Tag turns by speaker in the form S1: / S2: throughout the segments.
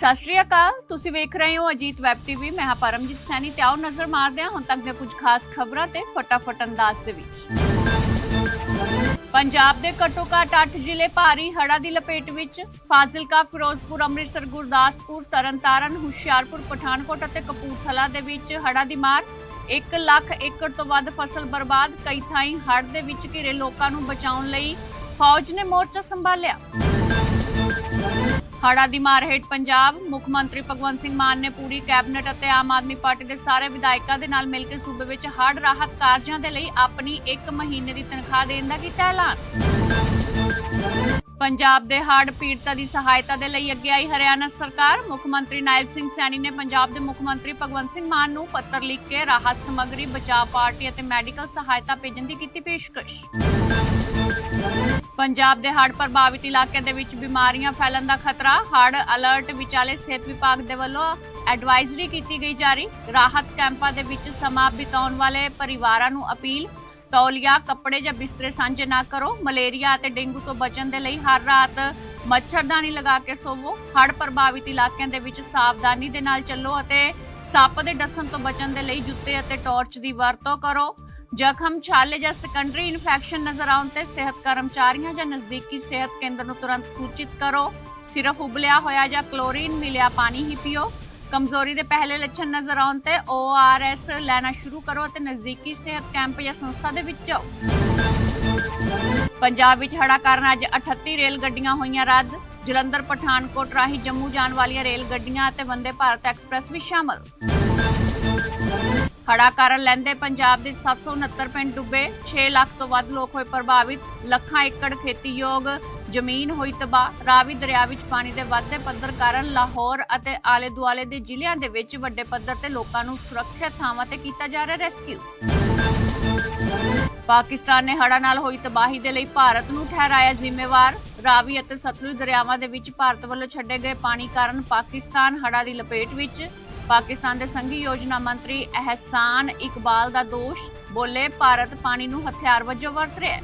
S1: ਸਤਿ ਸ਼੍ਰੀ ਅਕਾਲ, ਤੁਸੀਂ ਵੇਖ ਰਹੇ ਹੋ ਅਜੀਤ ਵੈਬ ਟੀਵੀ, ਮੈਂ ਹਾਂ ਪਰਮਜੀਤ ਸੈਣੀ ਤੇ ਆਓ ਨਜ਼ਰ ਮਾਰਦੇ ਹਾਂ ਹੁਣ ਤੱਕ ਦੀਆਂ ਕੁਝ ਖਾਸ ਖਬਰਾਂ ਤੇ ਫਟਾਫਟ ਅੰਦਾਜ਼ ਦੇ ਵਿੱਚ। ਪੰਜਾਬ ਦੇ ਘੱਟੋ ਘੱਟ 8 ਜ਼ਿਲ੍ਹੇ ਭਾਰੀ ਹੜ੍ਹਾਂ ਦੀ ਲਪੇਟ ਵਿੱਚ ਫਾਜ਼ਿਲਕਾ, ਫਿਰੋਜ਼ਪੁਰ, ਅੰਮ੍ਰਿਤਸਰ, ਗੁਰਦਾਸਪੁਰ, ਤਰਨਤਾਰਨ, ਹੁਸ਼ਿਆਰਪੁਰ, ਪਠਾਨਕੋਟ ਅਤੇ ਕਪੂਰਥਲਾ ਦੇ ਵਿੱਚ ਹੜਾ ਦੀ ਮਾਰ। 1 ਲੱਖ ਏਕੜ ਤੋਂ ਵੱਧ ਫਸਲ ਬਰਬਾਦ, ਕਈ ਥਾਈਂ ਹੜ੍ਹ ਦੇ ਵਿੱਚ ਘਿਰੇ ਲੋਕਾਂ ਨੂੰ ਬਚਾਉਣ ਲਈ ਫੌਜ ਨੇ ਮੋਰਚਾ ਸੰਭਾਲਿਆ। ਹੜ੍ਹਾਂ ਦੀ ਮਾਰ ਹੇਠ ਪੰਜਾਬ। ਮੁੱਖ ਮੰਤਰੀ ਭਗਵੰਤ ਸਿੰਘ ਮਾਨ ਨੇ ਪੂਰੀ ਕੈਬਨਿਟ ਅਤੇ ਆਮ ਆਦਮੀ ਪਾਰਟੀ ਦੇ ਸਾਰੇ ਵਿਧਾਇਕਾਂ ਦੇ ਨਾਲ ਮਿਲ ਕੇ ਸੂਬੇ ਵਿੱਚ ਹੜ੍ਹ ਰਾਹਤ ਕਾਰਜਾਂ ਦੇ ਲਈ ਆਪਣੀ 1 ਮਹੀਨੇ ਦੀ ਤਨਖਾਹ ਦੇਣ ਦਾ ਕੀਤਾ ਐਲਾਨ। ਪੰਜਾਬ ਦੇ ਹੜ੍ਹ ਪੀੜਤਾਂ ਦੀ ਸਹਾਇਤਾ ਦੇ ਲਈ ਅੱਗੇ ਆਈ ਹਰਿਆਣਾ ਸਰਕਾਰ। ਮੁੱਖ ਮੰਤਰੀ ਨਾਇਬ ਸਿੰਘ ਸੈਣੀ ਨੇ ਪੰਜਾਬ ਦੇ ਮੁੱਖ ਮੰਤਰੀ ਭਗਵੰਤ ਸਿੰਘ ਮਾਨ ਨੂੰ ਪੱਤਰ ਲਿਖ ਕੇ ਰਾਹਤ ਸਮੱਗਰੀ ਬਚਾਅ ਪਾਰਟੀ ਅਤੇ ਮੈਡੀਕਲ ਸਹਾਇਤਾ ਭੇਜਣ ਦੀ ਕੀਤੀ ਪੇਸ਼ਕਸ਼। ਪੰਜਾਬ ਦੇ ਹੜ੍ਹ ਪ੍ਰਭਾਵਿਤ ਇਲਾਕਿਆਂ ਦੇ ਵਿੱਚ ਬਿਮਾਰੀਆਂ ਫੈਲਣ ਦਾ ਖਤਰਾ, ਹੜ੍ਹ ਅਲਰਟ ਵਿਚਾਲੇ ਸਿਹਤ ਵਿਭਾਗ ਦੇ ਵੱਲੋਂ ਐਡਵਾਈਜ਼ਰੀ ਕੀਤੀ ਗਈ ਜਾਰੀ। ਰਾਹਤ ਕੈਂਪਾਂ ਦੇ ਵਿੱਚ ਸਮਾਂ ਬਿਤਾਉਣ ਵਾਲੇ ਪਰਿਵਾਰਾਂ ਨੂੰ ਅਪੀਲ, ਤੌਲੀਆ, ਕੱਪੜੇ ਜਾਂ ਬਿਸਤਰੇ ਸਾਂਝੇ ਨਾ ਕਰੋ। ਮਲੇਰੀਆ ਅਤੇ ਡੇਂਗੂ ਤੋਂ ਬਚਣ ਦੇ ਲਈ ਹਰ ਰਾਤ ਮੱਛਰਦਾਨੀ ਲਗਾ ਕੇ ਸੋਵੋ। ਹੜ੍ਹ ਪ੍ਰਭਾਵਿਤ ਇਲਾਕਿਆਂ ਦੇ ਵਿੱਚ ਸਾਵਧਾਨੀ ਦੇ ਨਾਲ ਚੱਲੋ ਅਤੇ ਸੱਪ ਦੇ ਡਸਣ ਤੋਂ ਬਚਣ ਦੇ ਲਈ ਜੁੱਤੇ ਅਤੇ ਟਾਰਚ ਦੀ ਵਰਤੋਂ ਕਰੋ। ਜ਼ਖਮ ਛਾਲੇ ਜਾਂ ਸੈਕੰਡਰੀ ਇਨਫੈਕਸ਼ਨ ਨਜ਼ਰ ਆਉਣ ਤੇ ਸਿਹਤ ਕਰਮਚਾਰੀਆਂ ਜਾਂ ਨਜ਼ਦੀਕੀ ਸਿਹਤ ਕੇਂਦਰ ਨੂੰ ਤੁਰੰਤ ਸੂਚਿਤ ਕਰੋ। ਸਿਰਫ ਉਬਲਿਆ ਹੋਇਆ ਜਾਂ ਕਲੋਰੀਨ ਮਿਲਿਆ ਪਾਣੀ ਹੀ ਪੀਓ। ਕਮਜ਼ੋਰੀ ਦੇ ਪਹਿਲੇ ਲੱਛਣ ਨਜ਼ਰ ਆਉਣ ਤੇ ORS ਲੈਣਾ ਸ਼ੁਰੂ ਕਰੋ ਅਤੇ ਨਜ਼ਦੀਕੀ ਸਿਹਤ ਕੈਂਪ ਜਾਂ ਸੰਸਥਾ ਦੇ ਵਿੱਚ ਜਾਓ। ਪੰਜਾਬ ਵਿੱਚ ਹੜਾ ਕਾਰਨ ਅੱਜ 38 ਰੇਲ ਗੱਡੀਆਂ ਹੋਈਆਂ ਰੱਦ। ਜਲੰਧਰ, ਪਠਾਨਕੋਟ ਰਾਹੀਂ ਜੰਮੂ ਜਾਣ ਵਾਲੀਆਂ ਰੇਲ ਗੱਡੀਆਂ ਅਤੇ ਵੰਦੇ ਭਾਰਤ ਐਕਸਪ੍ਰੈਸ ਵੀ ਸ਼ਾਮਲ। ਹੜਾ ਕਾਰਨ ਲੈਂਦੇ ਪੰਜਾਬ ਦੇ 769 ਪਿੰਡ ਡੁੱਬੇ 6 ਲੱਖ ਤੋਂ ਵੱਧ ਲੋਕ ਹੋਏ ਪ੍ਰਭਾਵਿਤ, ਲੱਖਾਂ ਏਕੜ ਖੇਤੀਯੋਗ ਜ਼ਮੀਨ ਹੋਈ ਤਬਾਹ, ਰਾਵੀ ਦਰਿਆ ਵਿੱਚ ਪਾਣੀ ਦੇ ਵੱਧਦੇ ਪੱਧਰ ਕਾਰਨ ਲਾਹੌਰ ਅਤੇ ਆਲੇ ਦੁਆਲੇ ਦੇ ਜ਼ਿਲ੍ਹਿਆਂ ਦੇ ਵਿੱਚ ਵੱਡੇ ਪੱਧਰ ਤੇ ਲੋਕਾਂ ਨੂੰ ਸੁਰੱਖਿਅਤ ਥਾਵਾਂ ਤੇ ਕੀਤਾ ਜਾ ਰਿਹਾ ਰੈਸਕਿਊ। ਪਾਕਿਸਤਾਨ ਨੇ ਹੜ੍ਹਾਂ ਨਾਲ ਹੋਈ ਤਬਾਹੀ ਦੇ ਲਈ ਭਾਰਤ ਨੂੰ ਠਹਿਰਾਇਆ ਜ਼ਿੰਮੇਵਾਰ। ਰਾਵੀ ਅਤੇ ਸਤਲੁਜ ਦਰਿਆਵਾਂ ਦੇ ਵਿੱਚ ਭਾਰਤ ਵੱਲੋਂ ਛੱਡੇ ਗਏ ਪਾਣੀ ਕਾਰਨ ਪਾਕਿਸਤਾਨ ਹੜ੍ਹਾਂ ਦੀ ਲਪੇਟ ਵਿੱਚ ਪਾਕਿਸਤਾਨ ਦੇ ਸੰਘੀ ਯੋਜਨਾ ਮੰਤਰੀ ਅਹਿਸਾਨ ਇਕਬਾਲ ਦਾ ਦੋਸ਼, ਬੋਲੇ ਭਾਰਤ ਪਾਣੀ ਨੂੰ ਹਥਿਆਰ ਵਜੋਂ ਵਰਤ ਰਿਹਾ ਹੈ।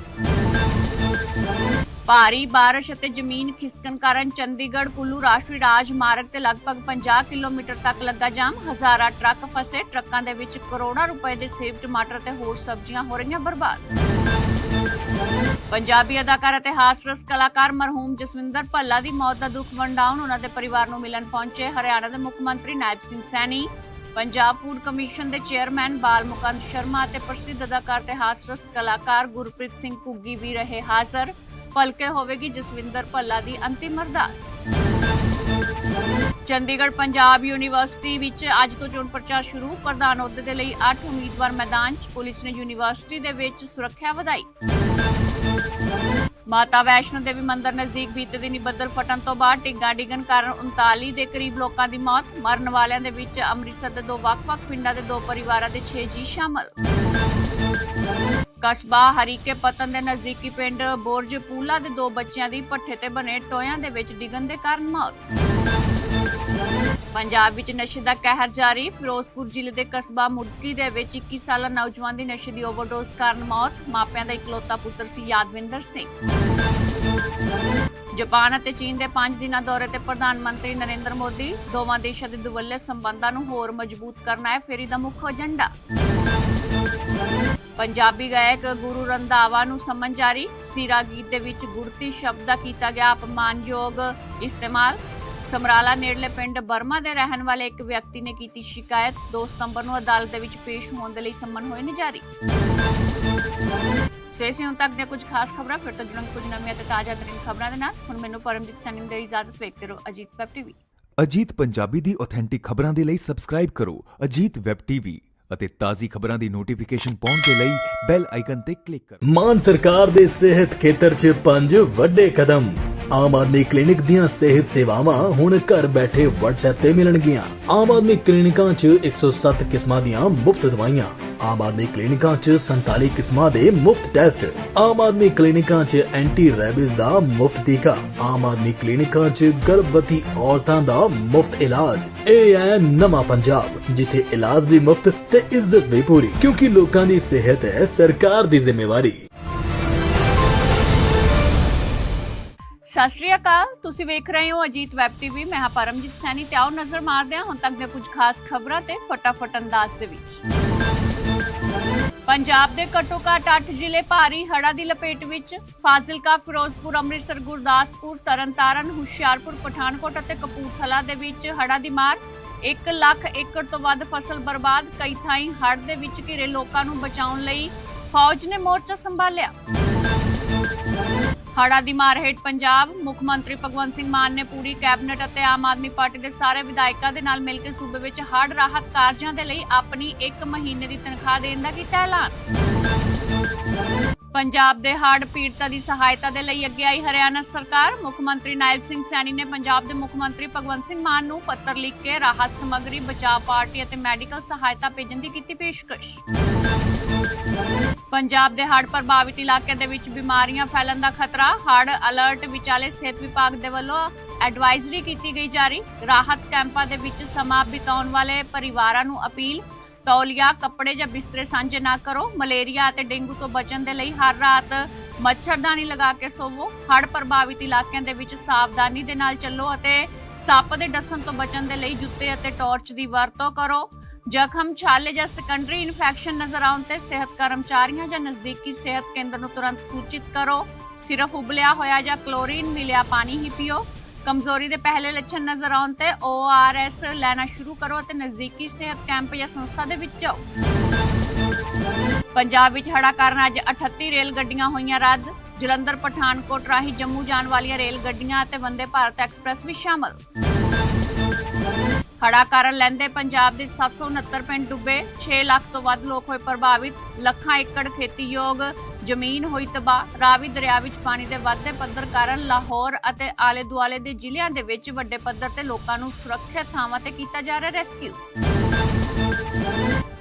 S1: ਭਾਰੀ ਬਾਰਿਸ਼ ਅਤੇ ਜ਼ਮੀਨ ਖਿਸਕਣ ਕਾਰਨ ਚੰਡੀਗੜ੍ਹ, ਕੁੱਲੂ, ਰਾਸ਼ਟਰੀ ਰਾਜਮਾਰਗ ਤੇ ਲਗਭਗ 50 ਕਿਲੋਮੀਟਰ ਤੱਕ ਲੱਗਾ ਜਾਮ। ਹਜ਼ਾਰਾਂ ਟਰੱਕ ਫਸੇ, ਟਰੱਕਾਂ ਦੇ ਵਿੱਚ ਕਰੋੜਾਂ ਰੁਪਏ ਦੇ ਸੇਬ, ਟਮਾਟਰ ਤੇ ਹੋਰ ਸਬਜ਼ੀਆਂ ਹੋ ਰਹੀਆਂ ਬਰਬਾਦ। ਪੰਜਾਬੀ ਅਦਾਕਾਰ ਅਤੇ ਹਾਸਰਸ ਕਲਾਕਾਰ ਮਰਹੂਮ ਜਸਵਿੰਦਰ ਭੱਲਾ ਦੀ ਮੌਤ ਦਾ ਦੁੱਖ ਵੰਡਾਉਣ ਉਹਨਾਂ ਦੇ ਪਰਿਵਾਰ ਨੂੰ ਮਿਲਣ ਪਹੁੰਚੇ ਹਰਿਆਣਾ ਦੇ ਮੁੱਖ ਮੰਤਰੀ ਨਾਇਬ ਸਿੰਘ ਸੈਣੀ। ਪੰਜਾਬ ਫੂਡ ਕਮਿਸ਼ਨ ਦੇ ਚੇਅਰਮੈਨ ਬਾਲ ਮੁਕੰਦ ਸ਼ਰਮਾ ਅਤੇ ਪ੍ਰਸਿੱਧ ਅਦਾਕਾਰ ਤੇ ਹਾਸਰਸ ਕਲਾਕਾਰ ਗੁਰਪ੍ਰੀਤ ਸਿੰਘ ਕੁੱਗੀ ਵੀ ਰਹੇ ਹਾਜ਼ਰ। ਭਲਕੇ ਹੋਵੇਗੀ ਜਸਵਿੰਦਰ ਭੱਲਾ ਦੀ ਅੰਤਿਮ ਅਰਦਾਸ। ਚੰਡੀਗੜ੍ਹ ਪੰਜਾਬ ਯੂਨੀਵਰਸਿਟੀ ਵਿੱਚ ਅੱਜ ਤੋਂ ਚੋਣ ਪ੍ਰਚਾਰ ਸ਼ੁਰੂ। ਪ੍ਰਧਾਨ ਅਹੁਦੇ ਦੇ ਲਈ 8 ਉਮੀਦਵਾਰ ਮੈਦਾਨ 'ਚ ਪੁਲਿਸ ਨੇ ਯੂਨੀਵਰਸਿਟੀ ਦੇ ਵਿੱਚ ਸੁਰੱਖਿਆ ਵਧਾਈ। ਮਾਤਾ ਵੈਸ਼ਨੋ ਦੇਵੀ ਮੰਦਿਰ ਨਜ਼ਦੀਕ ਬੀਤੇ ਦਿਨੀ ਬੱਦਲ ਫਟਣ ਤੋਂ ਬਾਅਦ ਟਿੱਗਾ ਡਿੱਗਣ ਕਾਰਨ 39 ਦੇ ਕਰੀਬ ਲੋਕਾਂ ਦੀ ਮੌਤ। ਮਰਨ ਵਾਲਿਆਂ ਦੇ ਵਿੱਚ ਅੰਮ੍ਰਿਤਸਰ ਦੇ ਦੋ ਵੱਖ-ਵੱਖ ਪਿੰਡਾਂ ਦੇ ਦੋ ਪਰਿਵਾਰਾਂ ਦੇ 6 ਜੀ ਸ਼ਾਮਲ। ਕਸਬਾ ਹਰੀਕੇ ਪਤਨ ਦੇ ਨਜ਼ਦੀਕੀ ਪਿੰਡ ਬੋਰਜ ਪੂਲਾ ਦੇ ਦੋ ਬੱਚਿਆਂ ਦੀ ਪੱਠੇ ਤੇ ਬਣੇ ਟੋਇਆਂ ਦੇ ਵਿੱਚ ਡਿੱਗਣ ਦੇ ਕਾਰਨ ਮੌਤ। ਪੰਜਾਬ ਵਿੱਚ ਨਸ਼ੇ ਦਾ ਕਹਿਰ ਜਾਰੀ, ਫਿਰੋਜ਼ਪੁਰ ਜ਼ਿਲ੍ਹੇ ਦੇ ਕਸਬਾ ਮੁਦਕੀ ਦੇ ਵਿੱਚ 21 ਸਾਲਾ ਨੌਜਵਾਨ ਦੀ ਨਸ਼ੇ ਦੀ ਓਵਰਡੋਜ਼ ਕਾਰਨ ਮੌਤ, ਮਾਪਿਆਂ ਦਾ ਇਕਲੌਤਾ ਪੁੱਤਰ ਸੀ ਯਾਦਵਿੰਦਰ ਸਿੰਘ। ਜਾਪਾਨ ਅਤੇ ਚੀਨ ਦੇ 5 ਦਿਨਾਂ ਦੌਰੇ ਤੇ ਪ੍ਰਧਾਨ ਮੰਤਰੀ ਨਰਿੰਦਰ ਮੋਦੀ, ਦੋਵਾਂ ਦੇਸ਼ਾਂ ਦੇ ਦੁਵੱਲੇ ਸੰਬੰਧਾਂ ਨੂੰ ਹੋਰ ਮਜ਼ਬੂਤ ਕਰਨਾ ਹੈ, ਫੇਰੀ ਦਾ ਮੁੱਖ ਏਜੰਡਾ। ਪੰਜਾਬੀ ਗਾਇਕ ਗੁਰੂ ਰੰਧਾਵਾ ਨੂੰ ਸਮਨ ਜਾਰੀ ਸੀਰਾ ਗੀਤ ਦੇ ਵਿੱਚ ਗੁਰਤੀ ਸ਼ਬਦ ਦਾ ਕੀਤਾ ਗਿਆ ਅਪਮਾਨਯੋਗ ਇਸਤੇਮਾਲ। ਸਮਰਾਲਾ ਨੇੜਲੇ ਪਿੰਡ ਬਰਮਾ ਦੇ ਰਹਿਣ ਵਾਲੇ ਇੱਕ ਵਿਅਕਤੀ ਨੇ ਕੀਤੀ ਸ਼ਿਕਾਇਤ। 2 ਸਤੰਬਰ ਨੂੰ ਅਦਾਲਤ ਦੇ ਵਿੱਚ ਪੇਸ਼ ਹੋਣ ਦੇ ਲਈ ਸੰਮਨ ਹੋਏ ਨੇ ਜਾਰੀ। ਸਵੇਸੇ ਤੱਕ ਦੀਆਂ ਕੁਝ ਖਾਸ ਖਬਰਾਂ, ਫਿਰ ਤੋਂ ਜੁੜਨ ਕੁਝ ਨਵੀਆਂ ਤੇ ਤਾਜ਼ਾ ਤਰੀਨ ਖਬਰਾਂ ਦੇ ਨਾਲ। ਹੁਣ ਮੈਨੂੰ ਪਰਮਜੀਤ ਸੈਣੀ ਨੂੰ ਇਜਾਜ਼ਤ ਵੇਖਦੇ ਰਹੋ, ਅਜੀਤ ਵੈਬ ਟੀਵੀ।
S2: ਅਜੀਤ ਪੰਜਾਬੀ ਦੀ ਆਥੈਂਟਿਕ ਖਬਰਾਂ ਦੇ ਲਈ ਸਬਸਕ੍ਰਾਈਬ ਕਰੋ, ਅਜੀਤ ਵੈਬ ਟੀਵੀ। ਅਤੇ ਤਾਜ਼ੀ ਖਬਰਾਂ ਦੀ ਨੋਟੀਫਿਕੇਸ਼ਨ ਪਾਉਣ ਦੇ ਲਈ ਬੈਲ ਆਈਕਨ ਤੇ ਕਲਿੱਕ ਕਰੋ।
S3: ਮਾਨ ਸਰਕਾਰ ਦੇ ਸਿਹਤ ਖੇਤਰ 'ਚ ਪੰਜ ਵੱਡੇ ਕਦਮ। ਆਮ ਆਦਮੀ ਕਲੀਨਿਕ ਦੀਆਂ ਸਿਹਤ ਸੇਵਾਵਾਂ ਹੁਣ ਘਰ ਬੈਠੇ WhatsApp ਤੇ ਮਿਲਣਗੀਆਂ। ਆਮ ਆਦਮੀ ਕਲੀਨਿਕਾਂ 'ਚ 107 ਕਿਸਮਾਂ ਦੀਆਂ ਮੁਫਤ ਦਵਾਈਆਂ। ਆਮ ਆਦਮੀ ਕਲੀਨਿਕਾਂ 'ਚ 47 ਕਿਸਮਾਂ ਦੇ ਮੁਫਤ ਟੈਸਟ, ਆਮ ਆਦਮੀ ਕਲੀਨਿਕਾਂ 'ਚ ਐਂਟੀ ਰੈਬਿਸ ਦਾ ਮੁਫਤ ਟੀਕਾ, ਆਮ ਆਦਮੀ ਕਲੀਨਿਕਾਂ 'ਚ ਗਰਭਵਤੀ ਔਰਤਾਂ ਦਾ ਮੁਫਤ ਇਲਾਜ। ਇਹ ਹੈ ਨਵਾਂ ਪੰਜਾਬ, ਜਿੱਥੇ ਇਲਾਜ ਵੀ ਮੁਫਤ ਤੇ ਇੱਜ਼ਤ ਵੀ ਪੂਰੀ, ਕਿਉਂਕਿ ਲੋਕਾਂ ਦੀ ਸਿਹਤ ਹੈ ਸਰਕਾਰ ਦੀ ਜ਼ਿੰਮੇਵਾਰੀ।
S1: ਸਤਿ ਸ਼੍ਰੀ ਅਕਾਲ, ਤੁਸੀਂ ਵੇਖ ਰਹੇ ਹੋ ਅਜੀਤ ਵੈਬ ਟੀਵੀ, ਮੈਂ ਹਾਂ ਪਰਮਜੀਤ ਸੈਣੀ ਤੇ ਆਓ ਨਜ਼ਰ ਮਾਰਦੇ ਹਾਂ ਹੁਣ ਤੱਕ ਦੇ ਕੁਝ ਖਾਸ ਖਬਰਾਂ ਤੇ ਫਟਾਫਟ ਅੰਦਾਜ਼ ਦੇ ਵਿੱਚ। ਪੰਜਾਬ ਦੇ ਘੱਟੋ ਘੱਟ 8 ਜ਼ਿਲ੍ਹੇ ਭਾਰੀ ਹੜ੍ਹਾਂ ਦੀ ਲਪੇਟ ਵਿੱਚ ਫਾਜ਼ਿਲਕਾ, ਫਿਰੋਜ਼ਪੁਰ, ਅੰਮ੍ਰਿਤਸਰ, ਗੁਰਦਾਸਪੁਰ, ਤਰਨਤਾਰਨ, ਹੁਸ਼ਿਆਰਪੁਰ, ਪਠਾਨਕੋਟ ਅਤੇ ਕਪੂਰਥਲਾ ਦੇ ਵਿੱਚ ਹੜ੍ਹਾਂ ਦੀ ਮਾਰ। 1 ਲੱਖ ਏਕੜ ਤੋਂ ਵੱਧ ਫਸਲ ਬਰਬਾਦ, ਕਈ ਥਾਈਂ ਹੜ੍ਹ ਦੇ ਵਿੱਚ ਘਿਰੇ ਲੋਕਾਂ ਨੂੰ ਬਚਾਉਣ ਲਈ ਫੌਜ ਨੇ ਮੋਰਚਾ ਸੰਭਾਲਿਆ। ਹੜ੍ਹਾਂ ਦੀ ਮਾਰ ਹੇਠ ਪੰਜਾਬ, ਮੁੱਖ ਮੰਤਰੀ ਭਗਵੰਤ ਸਿੰਘ ਮਾਨ ਨੇ ਪੂਰੀ ਕੈਬਨਿਟ ਅਤੇ ਆਮ ਆਦਮੀ ਪਾਰਟੀ ਦੇ ਸਾਰੇ ਵਿਧਾਇਕਾਂ ਦੇ ਨਾਲ ਮਿਲ ਕੇ ਸੂਬੇ ਵਿੱਚ ਹੜ੍ਹ ਰਾਹਤ ਕਾਰਜਾਂ ਦੇ ਲਈ ਆਪਣੀ 1 ਮਹੀਨੇ ਦੀ ਤਨਖਾਹ ਦੇਣ ਦਾ ਕੀਤਾ ਐਲਾਨ। ਪੰਜਾਬ ਦੇ ਹੜ੍ਹ ਪੀੜਤਾਂ ਦੀ ਸਹਾਇਤਾ ਦੇ ਲਈ ਅੱਗੇ ਆਈ ਹਰਿਆਣਾ ਸਰਕਾਰ। ਮੁੱਖ ਮੰਤਰੀ ਨਾਇਬ ਸਿੰਘ ਸੈਣੀ ਨੇ ਪੰਜਾਬ ਦੇ ਮੁੱਖ ਮੰਤਰੀ ਭਗਵੰਤ ਸਿੰਘ ਮਾਨ ਨੂੰ ਪੱਤਰ ਲਿਖ ਕੇ ਰਾਹਤ ਸਮੱਗਰੀ, ਬਚਾਅ ਪਾਰਟੀ ਅਤੇ ਮੈਡੀਕਲ ਸਹਾਇਤਾ ਭੇਜਣ ਦੀ ਕੀਤੀ ਪੇਸ਼ਕਸ਼। ਪੰਜਾਬ ਦੇ ਹੜ੍ਹ ਪ੍ਰਭਾਵਿਤ ਇਲਾਕਿਆਂ ਦੇ ਵਿੱਚ ਬਿਮਾਰੀਆਂ ਫੈਲਣ ਦਾ ਖਤਰਾ, ਹੜ੍ਹ ਅਲਰਟ ਵਿਚਾਲੇ ਸਿਹਤ ਵਿਭਾਗ ਦੇ ਵੱਲੋਂ ਐਡਵਾਈਜ਼ਰੀ ਕੀਤੀ ਗਈ ਜਾਰੀ। ਰਾਹਤ ਕੈਂਪਾਂ ਦੇ ਵਿੱਚ ਸਮਾਂ ਬਿਤਾਉਣ ਵਾਲੇ ਪਰਿਵਾਰਾਂ ਨੂੰ ਅਪੀਲ, ਤੌਲੀਆ, ਕੱਪੜੇ ਜਾਂ ਬਿਸਤਰੇ ਸਾਂਝੇ ਨਾ ਕਰੋ। ਮਲੇਰੀਆ ਅਤੇ ਡੇਂਗੂ ਤੋਂ ਬਚਣ ਦੇ ਲਈ ਹਰ ਰਾਤ ਮੱਛਰਦਾਨੀ ਲਗਾ ਕੇ ਸੋਵੋ। ਹੜ੍ਹ ਪ੍ਰਭਾਵਿਤ ਇਲਾਕਿਆਂ ਦੇ ਵਿੱਚ ਸਾਵਧਾਨੀ ਦੇ ਨਾਲ ਚੱਲੋ ਅਤੇ ਸੱਪ ਦੇ ਡਸਣ ਤੋਂ ਬਚਣ ਦੇ ਲਈ ਜੁੱਤੇ ਅਤੇ ਟਾਰਚ ਦੀ ਵਰਤੋਂ ਕਰੋ। ਜ਼ਖਮ, ਛਾਲੇ ਜਾਂ ਸੈਕੰਡਰੀ ਇਨਫੈਕਸ਼ਨ ਨਜ਼ਰ ਆਉਣ ਤੇ ਸਿਹਤ ਕਰਮਚਾਰੀਆਂ ਜਾਂ ਨਜ਼ਦੀਕੀ ਸਿਹਤ ਕੇਂਦਰ ਨੂੰ ਤੁਰੰਤ ਸੂਚਿਤ ਕਰੋ। ਸਿਰਫ ਉਬਲਿਆ ਹੋਇਆ ਜਾਂ ਕਲੋਰੀਨ ਮਿਲਿਆ ਪਾਣੀ ਹੀ ਪੀਓ। ਕਮਜ਼ੋਰੀ ਦੇ ਪਹਿਲੇ ਲੱਛਣ ਨਜ਼ਰ ਆਉਣ ਤੇ ORS ਲੈਣਾ ਸ਼ੁਰੂ ਕਰੋ ਅਤੇ ਨਜ਼ਦੀਕੀ ਸਿਹਤ ਕੈਂਪ ਜਾਂ ਸੰਸਥਾ ਦੇ ਵਿੱਚ ਜਾਓ। ਪੰਜਾਬ ਵਿੱਚ ਹੜਾ ਕਾਰਨ ਅੱਜ 38 ਰੇਲ ਗੱਡੀਆਂ ਹੋਈਆਂ ਰੱਦ। ਜਲੰਧਰ, ਪਠਾਨਕੋਟ ਰਾਹੀਂ ਜੰਮੂ ਜਾਣ ਵਾਲੀਆਂ ਰੇਲ ਗੱਡੀਆਂ ਅਤੇ ਵੰਦੇ ਭਾਰਤ ਐਕਸਪ੍ਰੈਸ ਵੀ ਸ਼ਾਮਲ। ਹੜਾ ਕਾਰਨ ਲੈਂਦੇ ਪੰਜਾਬ ਦੇ 769 ਪਿੰਡ ਡੁੱਬੇ 6 ਲੱਖ ਤੋਂ ਵੱਧ ਲੋਕ ਹੋਏ ਪ੍ਰਭਾਵਿਤ, ਲੱਖਾਂ ਏਕੜ ਖੇਤੀਯੋਗ ਜ਼ਮੀਨ ਹੋਈ ਤਬਾਹ, ਰਾਵੀ ਦਰਿਆ ਵਿੱਚ ਪਾਣੀ ਦੇ ਵੱਧਦੇ ਪੱਧਰ ਕਾਰਨ ਲਾਹੌਰ ਅਤੇ ਆਲੇ ਦੁਆਲੇ ਦੇ ਜ਼ਿਲ੍ਹਿਆਂ ਦੇ ਵਿੱਚ ਵੱਡੇ ਪੱਧਰ ਤੇ ਲੋਕਾਂ ਨੂੰ ਸੁਰੱਖਿਅਤ ਥਾਵਾਂ ਤੇ ਕੀਤਾ ਜਾ ਰਿਹਾ ਰੈਸਕਿਊ।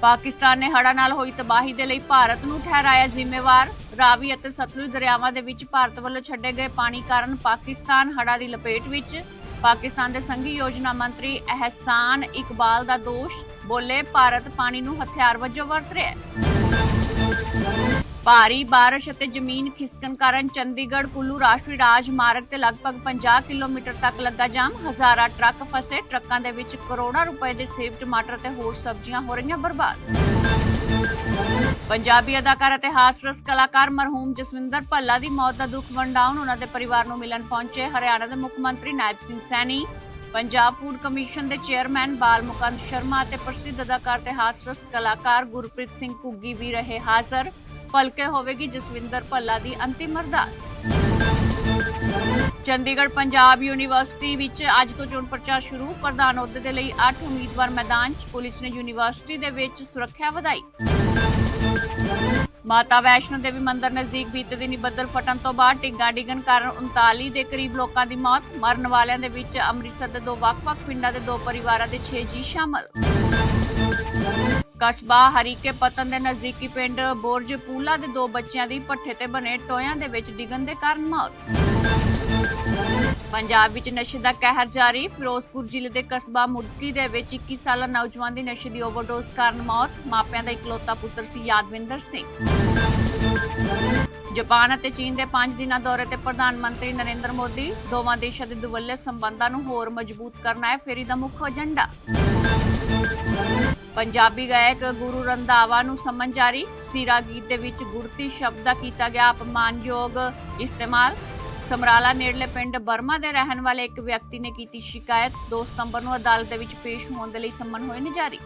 S1: ਪਾਕਿਸਤਾਨ ਨੇ ਹੜ੍ਹਾਂ ਨਾਲ ਹੋਈ ਤਬਾਹੀ ਦੇ ਲਈ ਭਾਰਤ ਨੂੰ ਠਹਿਰਾਇਆ ਜ਼ਿੰਮੇਵਾਰ। ਰਾਵੀ ਅਤੇ ਸਤਲੁਜ ਦਰਿਆਵਾਂ ਦੇ ਵਿੱਚ ਭਾਰਤ ਵੱਲੋਂ ਛੱਡੇ ਗਏ ਪਾਣੀ ਕਾਰਨ ਪਾਕਿਸਤਾਨ ਹੜ੍ਹਾਂ ਦੀ ਲਪੇਟ ਵਿੱਚ ਪਾਕਿਸਤਾਨ ਦੇ ਸੰਘੀ ਯੋਜਨਾ ਮੰਤਰੀ ਅਹਿਸਾਨ ਇਕਬਾਲ ਦਾ ਦੋਸ਼, ਬੋਲੇ ਭਾਰਤ ਪਾਣੀ ਨੂੰ ਹਥਿਆਰ ਵਜੋਂ ਵਰਤ ਰਿਹਾ ਹੈ। ਭਾਰੀ ਬਾਰਿਸ਼ ਅਤੇ ਜ਼ਮੀਨ ਖਿਸਕਣ ਕਾਰਨ ਚੰਡੀਗੜ੍ਹ, ਕੁੱਲੂ, ਰਾਸ਼ਟਰੀ ਰਾਜਮਾਰਗ ਤੇ ਲਗਭਗ 50 ਕਿਲੋਮੀਟਰ ਤੱਕ ਲੱਗਾ ਜਾਮ। ਹਜ਼ਾਰਾਂ ਟਰੱਕ ਫਸੇ, ਟਰੱਕਾਂ ਦੇ ਵਿੱਚ ਕਰੋੜਾਂ ਰੁਪਏ ਦੇ ਸੇਬ, ਟਮਾਟਰ ਤੇ ਹੋਰ ਸਬਜ਼ੀਆਂ ਹੋ ਰਹੀਆਂ ਬਰਬਾਦ। ਪੰਜਾਬੀ ਅਦਾਕਾਰ ਅਤੇ ਹਾਸਰਸ ਕਲਾਕਾਰ ਮਰਹੂਮ ਜਸਵਿੰਦਰ ਭੱਲਾ ਦੀ ਮੌਤ ਦਾ ਦੁੱਖ ਵੰਡਾਉਣ ਉਹਨਾਂ ਦੇ ਪਰਿਵਾਰ ਨੂੰ ਮਿਲਣ ਪਹੁੰਚੇ ਹਰਿਆਣਾ ਦੇ ਮੁੱਖ ਮੰਤਰੀ ਨਾਇਬ ਸਿੰਘ ਸੈਣੀ। ਪੰਜਾਬ ਫੂਡ ਕਮਿਸ਼ਨ ਦੇ ਚੇਅਰਮੈਨ ਬਾਲ ਮੁਕੰਦ ਸ਼ਰਮਾ ਅਤੇ ਪ੍ਰਸਿੱਧ ਅਦਾਕਾਰ ਤੇ ਹਾਸਰਸ ਕਲਾਕਾਰ ਗੁਰਪ੍ਰੀਤ ਸਿੰਘ ਘੁੱਗੀ ਵੀ ਰਹੇ ਹਾਜ਼ਰ। ਭਲਕੇ ਹੋਵੇਗੀ ਜਸਵਿੰਦਰ ਭੱਲਾ ਦੀ ਅੰਤਿਮ ਅਰਦਾਸ। ਚੰਡੀਗੜ੍ਹ ਪੰਜਾਬ ਯੂਨੀਵਰਸਿਟੀ ਵਿੱਚ ਅੱਜ ਤੋਂ ਚੋਣ ਪ੍ਰਚਾਰ ਸ਼ੁਰੂ। ਪ੍ਰਧਾਨ ਅਹੁਦੇ ਦੇ ਲਈ 8 ਉਮੀਦਵਾਰ ਮੈਦਾਨ 'ਚ ਪੁਲਿਸ ਨੇ ਯੂਨੀਵਰਸਿਟੀ ਦੇ ਵਿੱਚ ਸੁਰੱਖਿਆ ਵਧਾਈ। ਮਾਤਾ ਵੈਸ਼ਨੋ ਦੇਵੀ ਮੰਦਿਰ ਨਜ਼ਦੀਕ ਬੀਤੇ ਦਿਨੀ ਬੱਦਲ ਫਟਣ ਤੋਂ ਬਾਅਦ ਟਿੱਗਾ ਡਿੱਗਣ ਕਾਰਨ 39 ਦੇ ਕਰੀਬ ਲੋਕਾਂ ਦੀ ਮੌਤ। ਮਰਨ ਵਾਲਿਆਂ ਦੇ ਵਿੱਚ ਅੰਮ੍ਰਿਤਸਰ ਦੇ ਦੋ ਵੱਖ-ਵੱਖ ਪਿੰਡਾਂ ਦੇ ਦੋ ਪਰਿਵਾਰਾਂ ਦੇ 6 ਜੀ ਸ਼ਾਮਲ। ਕਸਬਾ ਹਰੀਕੇ ਪਤਨ ਦੇ ਨਜ਼ਦੀਕੀ ਪਿੰਡ ਬੋਰਜ ਪੂਲਾ ਦੇ ਦੋ ਬੱਚਿਆਂ ਦੀ ਪੱਠੇ ਤੇ ਬਣੇ ਟੋਇਆਂ ਦੇ ਵਿੱਚ ਡਿੱਗਣ ਦੇ ਕਾਰਨ ਮੌਤ। ਪੰਜਾਬ ਵਿੱਚ ਨਸ਼ੇ ਦਾ ਕਹਿਰ ਜਾਰੀ। ਫਿਰੋਜ਼ਪੁਰ ਜ਼ਿਲ੍ਹੇ ਦੇ ਕਸਬਾ ਮੁਦਕੀ ਦੇ ਵਿੱਚ 21 ਸਾਲਾ ਨੌਜਵਾਨ ਦੀ ਨਸ਼ੇ ਦੀ ਓਵਰਡੋਜ਼ ਕਾਰਨ ਮੌਤ, ਮਾਪਿਆਂ ਦਾ ਇਕਲੌਤਾ ਪੁੱਤਰ ਸੀ ਯਾਦਵਿੰਦਰ ਸਿੰਘ। ਜਾਪਾਨ ਅਤੇ ਚੀਨ ਦੇ 5 ਦਿਨਾਂ ਦੌਰੇ ਤੇ ਪ੍ਰਧਾਨ ਮੰਤਰੀ ਨਰਿੰਦਰ ਮੋਦੀ, ਦੋਵਾਂ ਦੇਸ਼ਾਂ ਦੇ ਦੁਵੱਲੇ ਸੰਬੰਧਾਂ ਨੂੰ ਹੋਰ ਮਜ਼ਬੂਤ ਕਰਨਾ ਹੈ ਫੇਰੀ ਦਾ ਮੁੱਖ ਏਜੰਡਾ। ਪੰਜਾਬੀ ਗਾਇਕ ਗੁਰੂ ਰੰਧਾਵਾ ਨੂੰ ਸਮਨ ਜਾਰੀ। ਸੀਰਾ ਗੀਤ ਦੇ ਵਿੱਚ ਗੁਰਤੀ ਸ਼ਬਦ ਦਾ ਕੀਤਾ ਗਿਆ ਅਪਮਾਨਯੋਗ ਇਸਤੇਮਾਲ। ਸਮਰਾਲਾ ਨੇੜਲੇ ਪਿੰਡ ਬਰਮਾ ਦੇ ਰਹਿਣ ਵਾਲੇ ਇੱਕ ਵਿਅਕਤੀ ਨੇ ਕੀਤੀ ਸ਼ਿਕਾਇਤ। 2 ਸਤੰਬਰ ਨੂੰ ਅਦਾਲਤ ਦੇ ਵਿੱਚ ਪੇਸ਼ ਹੋਣ ਦੇ ਲਈ ਸੰਮਨ ਹੋਏ ਨੇ ਜਾਰੀ।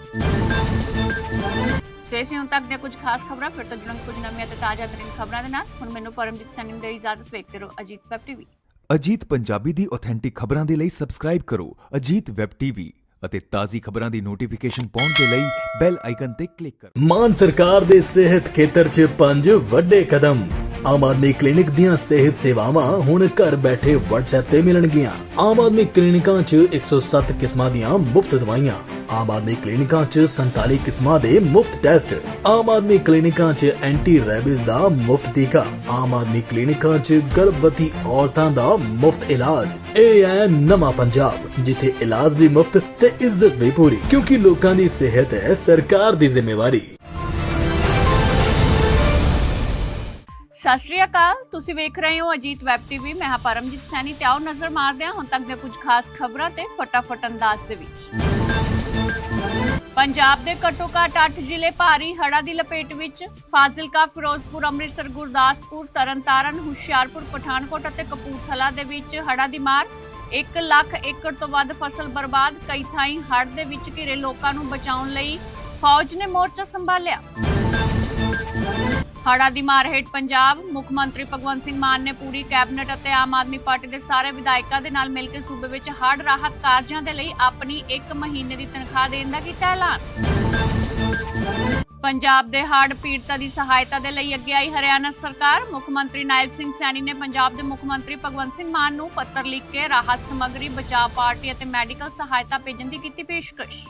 S1: ਸੇਸੀ ਤੱਕ ਦੀਆਂ ਕੁਝ ਖਾਸ ਖਬਰਾਂ, ਫਿਰ ਤੋਂ ਜੁੜਨ ਕੁਝ ਨਵੀਆਂ ਤੇ ਤਾਜ਼ਾ ਤਰੀਨ ਖਬਰਾਂ ਦੇ ਨਾਲ। ਹੁਣ ਮੈਨੂੰ ਪਰਮਜੀਤ ਸੈਣੀ ਨੂੰ ਇਜਾਜ਼ਤ ਵੇਖਦੇ ਰਹੋ, ਅਜੀਤ ਵੈਬ ਟੀਵੀ।
S2: ਅਜੀਤ ਪੰਜਾਬੀ ਦੀ ਆਥੈਂਟਿਕ ਖਬਰਾਂ ਦੇ ਲਈ ਸਬਸਕ੍ਰਾਈਬ ਕਰੋ, ਅਜੀਤ ਵੈਬ ਟੀਵੀ। ਅਤੇ ਤਾਜ਼ੀ ਖਬਰਾਂ ਦੀ ਨੋਟੀਫਿਕੇਸ਼ਨ ਪਾਉਣ ਦੇ ਲਈ ਬੈਲ ਆਈਕਨ ਤੇ ਕਲਿੱਕ ਕਰੋ।
S3: ਮਾਨ ਸਰਕਾਰ ਦੇ ਸਿਹਤ ਖੇਤਰ 'ਚ ਪੰਜ ਵੱਡੇ ਕਦਮ। ਆਮ ਆਦਮੀ ਕਲੀਨਿਕ ਦੀਆਂ ਸਿਹਤ ਸੇਵਾਵਾਂ ਹੁਣ ਘਰ ਬੈਠੇ WhatsApp ਤੇ ਮਿਲਣਗੀਆਂ। ਆਮ ਆਦਮੀ ਕਲੀਨਿਕਾਂ 'ਚ 107 ਕਿਸਮਾਂ ਦੀਆਂ ਮੁਫਤ ਦਵਾਈਆਂ। ਆਮ ਆਦਮੀ ਕਲੀਨਿਕਾਂ 'ਚ 47 ਕਿਸਮਾਂ ਦੇ ਮੁਫਤ ਟੈਸਟ। ਆਮ ਆਦਮੀ ਕਲੀਨਿਕਾਂ 'ਚ ਐਂਟੀ ਰੈਬਿਸ ਦਾ ਮੁਫਤ ਟੀਕਾ। ਆਮ ਆਦਮੀ ਕਲੀਨਿਕਾਂ 'ਚ ਗਰਭਵਤੀ ਔਰਤਾਂ ਦਾ ਮੁਫਤ ਇਲਾਜ। ਇਹ ਹੈ ਨਵਾਂ ਪੰਜਾਬ, ਜਿੱਥੇ ਇਲਾਜ ਵੀ ਮੁਫਤ ਤੇ ਇੱਜ਼ਤ ਵੀ ਪੂਰੀ, ਕਿਉਂਕਿ ਲੋਕਾਂ ਦੀ ਸਿਹਤ ਹੈ ਸਰਕਾਰ ਦੀ ਜ਼ਿੰਮੇਵਾਰੀ।
S1: ਸਤਿ ਸ਼੍ਰੀ ਅਕਾਲ, ਤੁਸੀਂ ਵੇਖ ਰਹੇ ਹੋ ਅਜੀਤ ਵੈਬ ਟੀਵੀ, ਮੈਂ ਹਾਂ ਪਰਮਜੀਤ ਸੈਣੀ ਤੇ ਆਓ ਨਜ਼ਰ ਮਾਰਦੇ ਹਾਂ ਹੁਣ ਤੱਕ ਦੇ ਕੁਝ ਖਾਸ ਖਬਰਾਂ ਤੇ ਫਟਾਫਟ ਅੰਦਾਜ਼ ਦੇ ਵਿੱਚ। ਪੰਜਾਬ ਦੇ ਘੱਟੋ ਘੱਟ 8 ਜ਼ਿਲ੍ਹੇ ਭਾਰੀ ਹੜ੍ਹਾਂ ਦੀ ਲਪੇਟ ਵਿੱਚ ਫਾਜ਼ਿਲਕਾ, ਫਿਰੋਜ਼ਪੁਰ, ਅੰਮ੍ਰਿਤਸਰ, ਗੁਰਦਾਸਪੁਰ, ਤਰਨਤਾਰਨ, ਹੁਸ਼ਿਆਰਪੁਰ, ਪਠਾਨਕੋਟ ਅਤੇ ਕਪੂਰਥਲਾ ਦੇ ਵਿੱਚ ਹੜ੍ਹਾਂ ਦੀ ਮਾਰ। 1 ਲੱਖ ਏਕੜ ਤੋਂ ਵੱਧ ਫਸਲ ਬਰਬਾਦ, ਕਈ ਥਾਈਂ ਹੜ੍ਹ ਦੇ ਵਿੱਚ ਘਿਰੇ ਲੋਕਾਂ ਨੂੰ ਬਚਾਉਣ ਲਈ ਫੌਜ ਨੇ ਮੋਰਚਾ ਸੰਭਾਲਿਆ। ਹੜ੍ਹਾਂ ਦੀ ਮਾਰ ਹੇਠ ਪੰਜਾਬ, ਮੁੱਖ ਮੰਤਰੀ ਭਗਵੰਤ ਸਿੰਘ ਮਾਨ ਨੇ ਪੂਰੀ ਕੈਬਨਿਟ ਅਤੇ ਆਮ ਆਦਮੀ ਪਾਰਟੀ ਦੇ ਸਾਰੇ ਵਿਧਾਇਕਾਂ ਦੇ ਨਾਲ ਮਿਲ ਕੇ ਸੂਬੇ ਵਿੱਚ ਹੜ੍ਹ ਰਾਹਤ ਕਾਰਜਾਂ ਦੇ ਲਈ ਆਪਣੀ 1 ਮਹੀਨੇ ਦੀ ਤਨਖਾਹ ਦੇਣ ਦਾ ਕੀਤਾ ਐਲਾਨ। ਪੰਜਾਬ ਦੇ ਹੜ੍ਹ ਪੀੜਤਾਂ ਦੀ ਸਹਾਇਤਾ ਦੇ ਲਈ ਅੱਗੇ ਆਈ ਹਰਿਆਣਾ ਸਰਕਾਰ। ਮੁੱਖ ਮੰਤਰੀ ਨਾਇਬ ਸਿੰਘ ਸੈਣੀ ਨੇ ਪੰਜਾਬ ਦੇ ਮੁੱਖ ਮੰਤਰੀ ਭਗਵੰਤ ਸਿੰਘ ਮਾਨ ਨੂੰ ਪੱਤਰ ਲਿਖ ਕੇ ਰਾਹਤ ਸਮੱਗਰੀ, ਬਚਾਅ ਪਾਰਟੀ ਅਤੇ ਮੈਡੀਕਲ ਸਹਾਇਤਾ ਭੇਜਣ ਦੀ ਕੀਤੀ ਪੇਸ਼ਕਸ਼।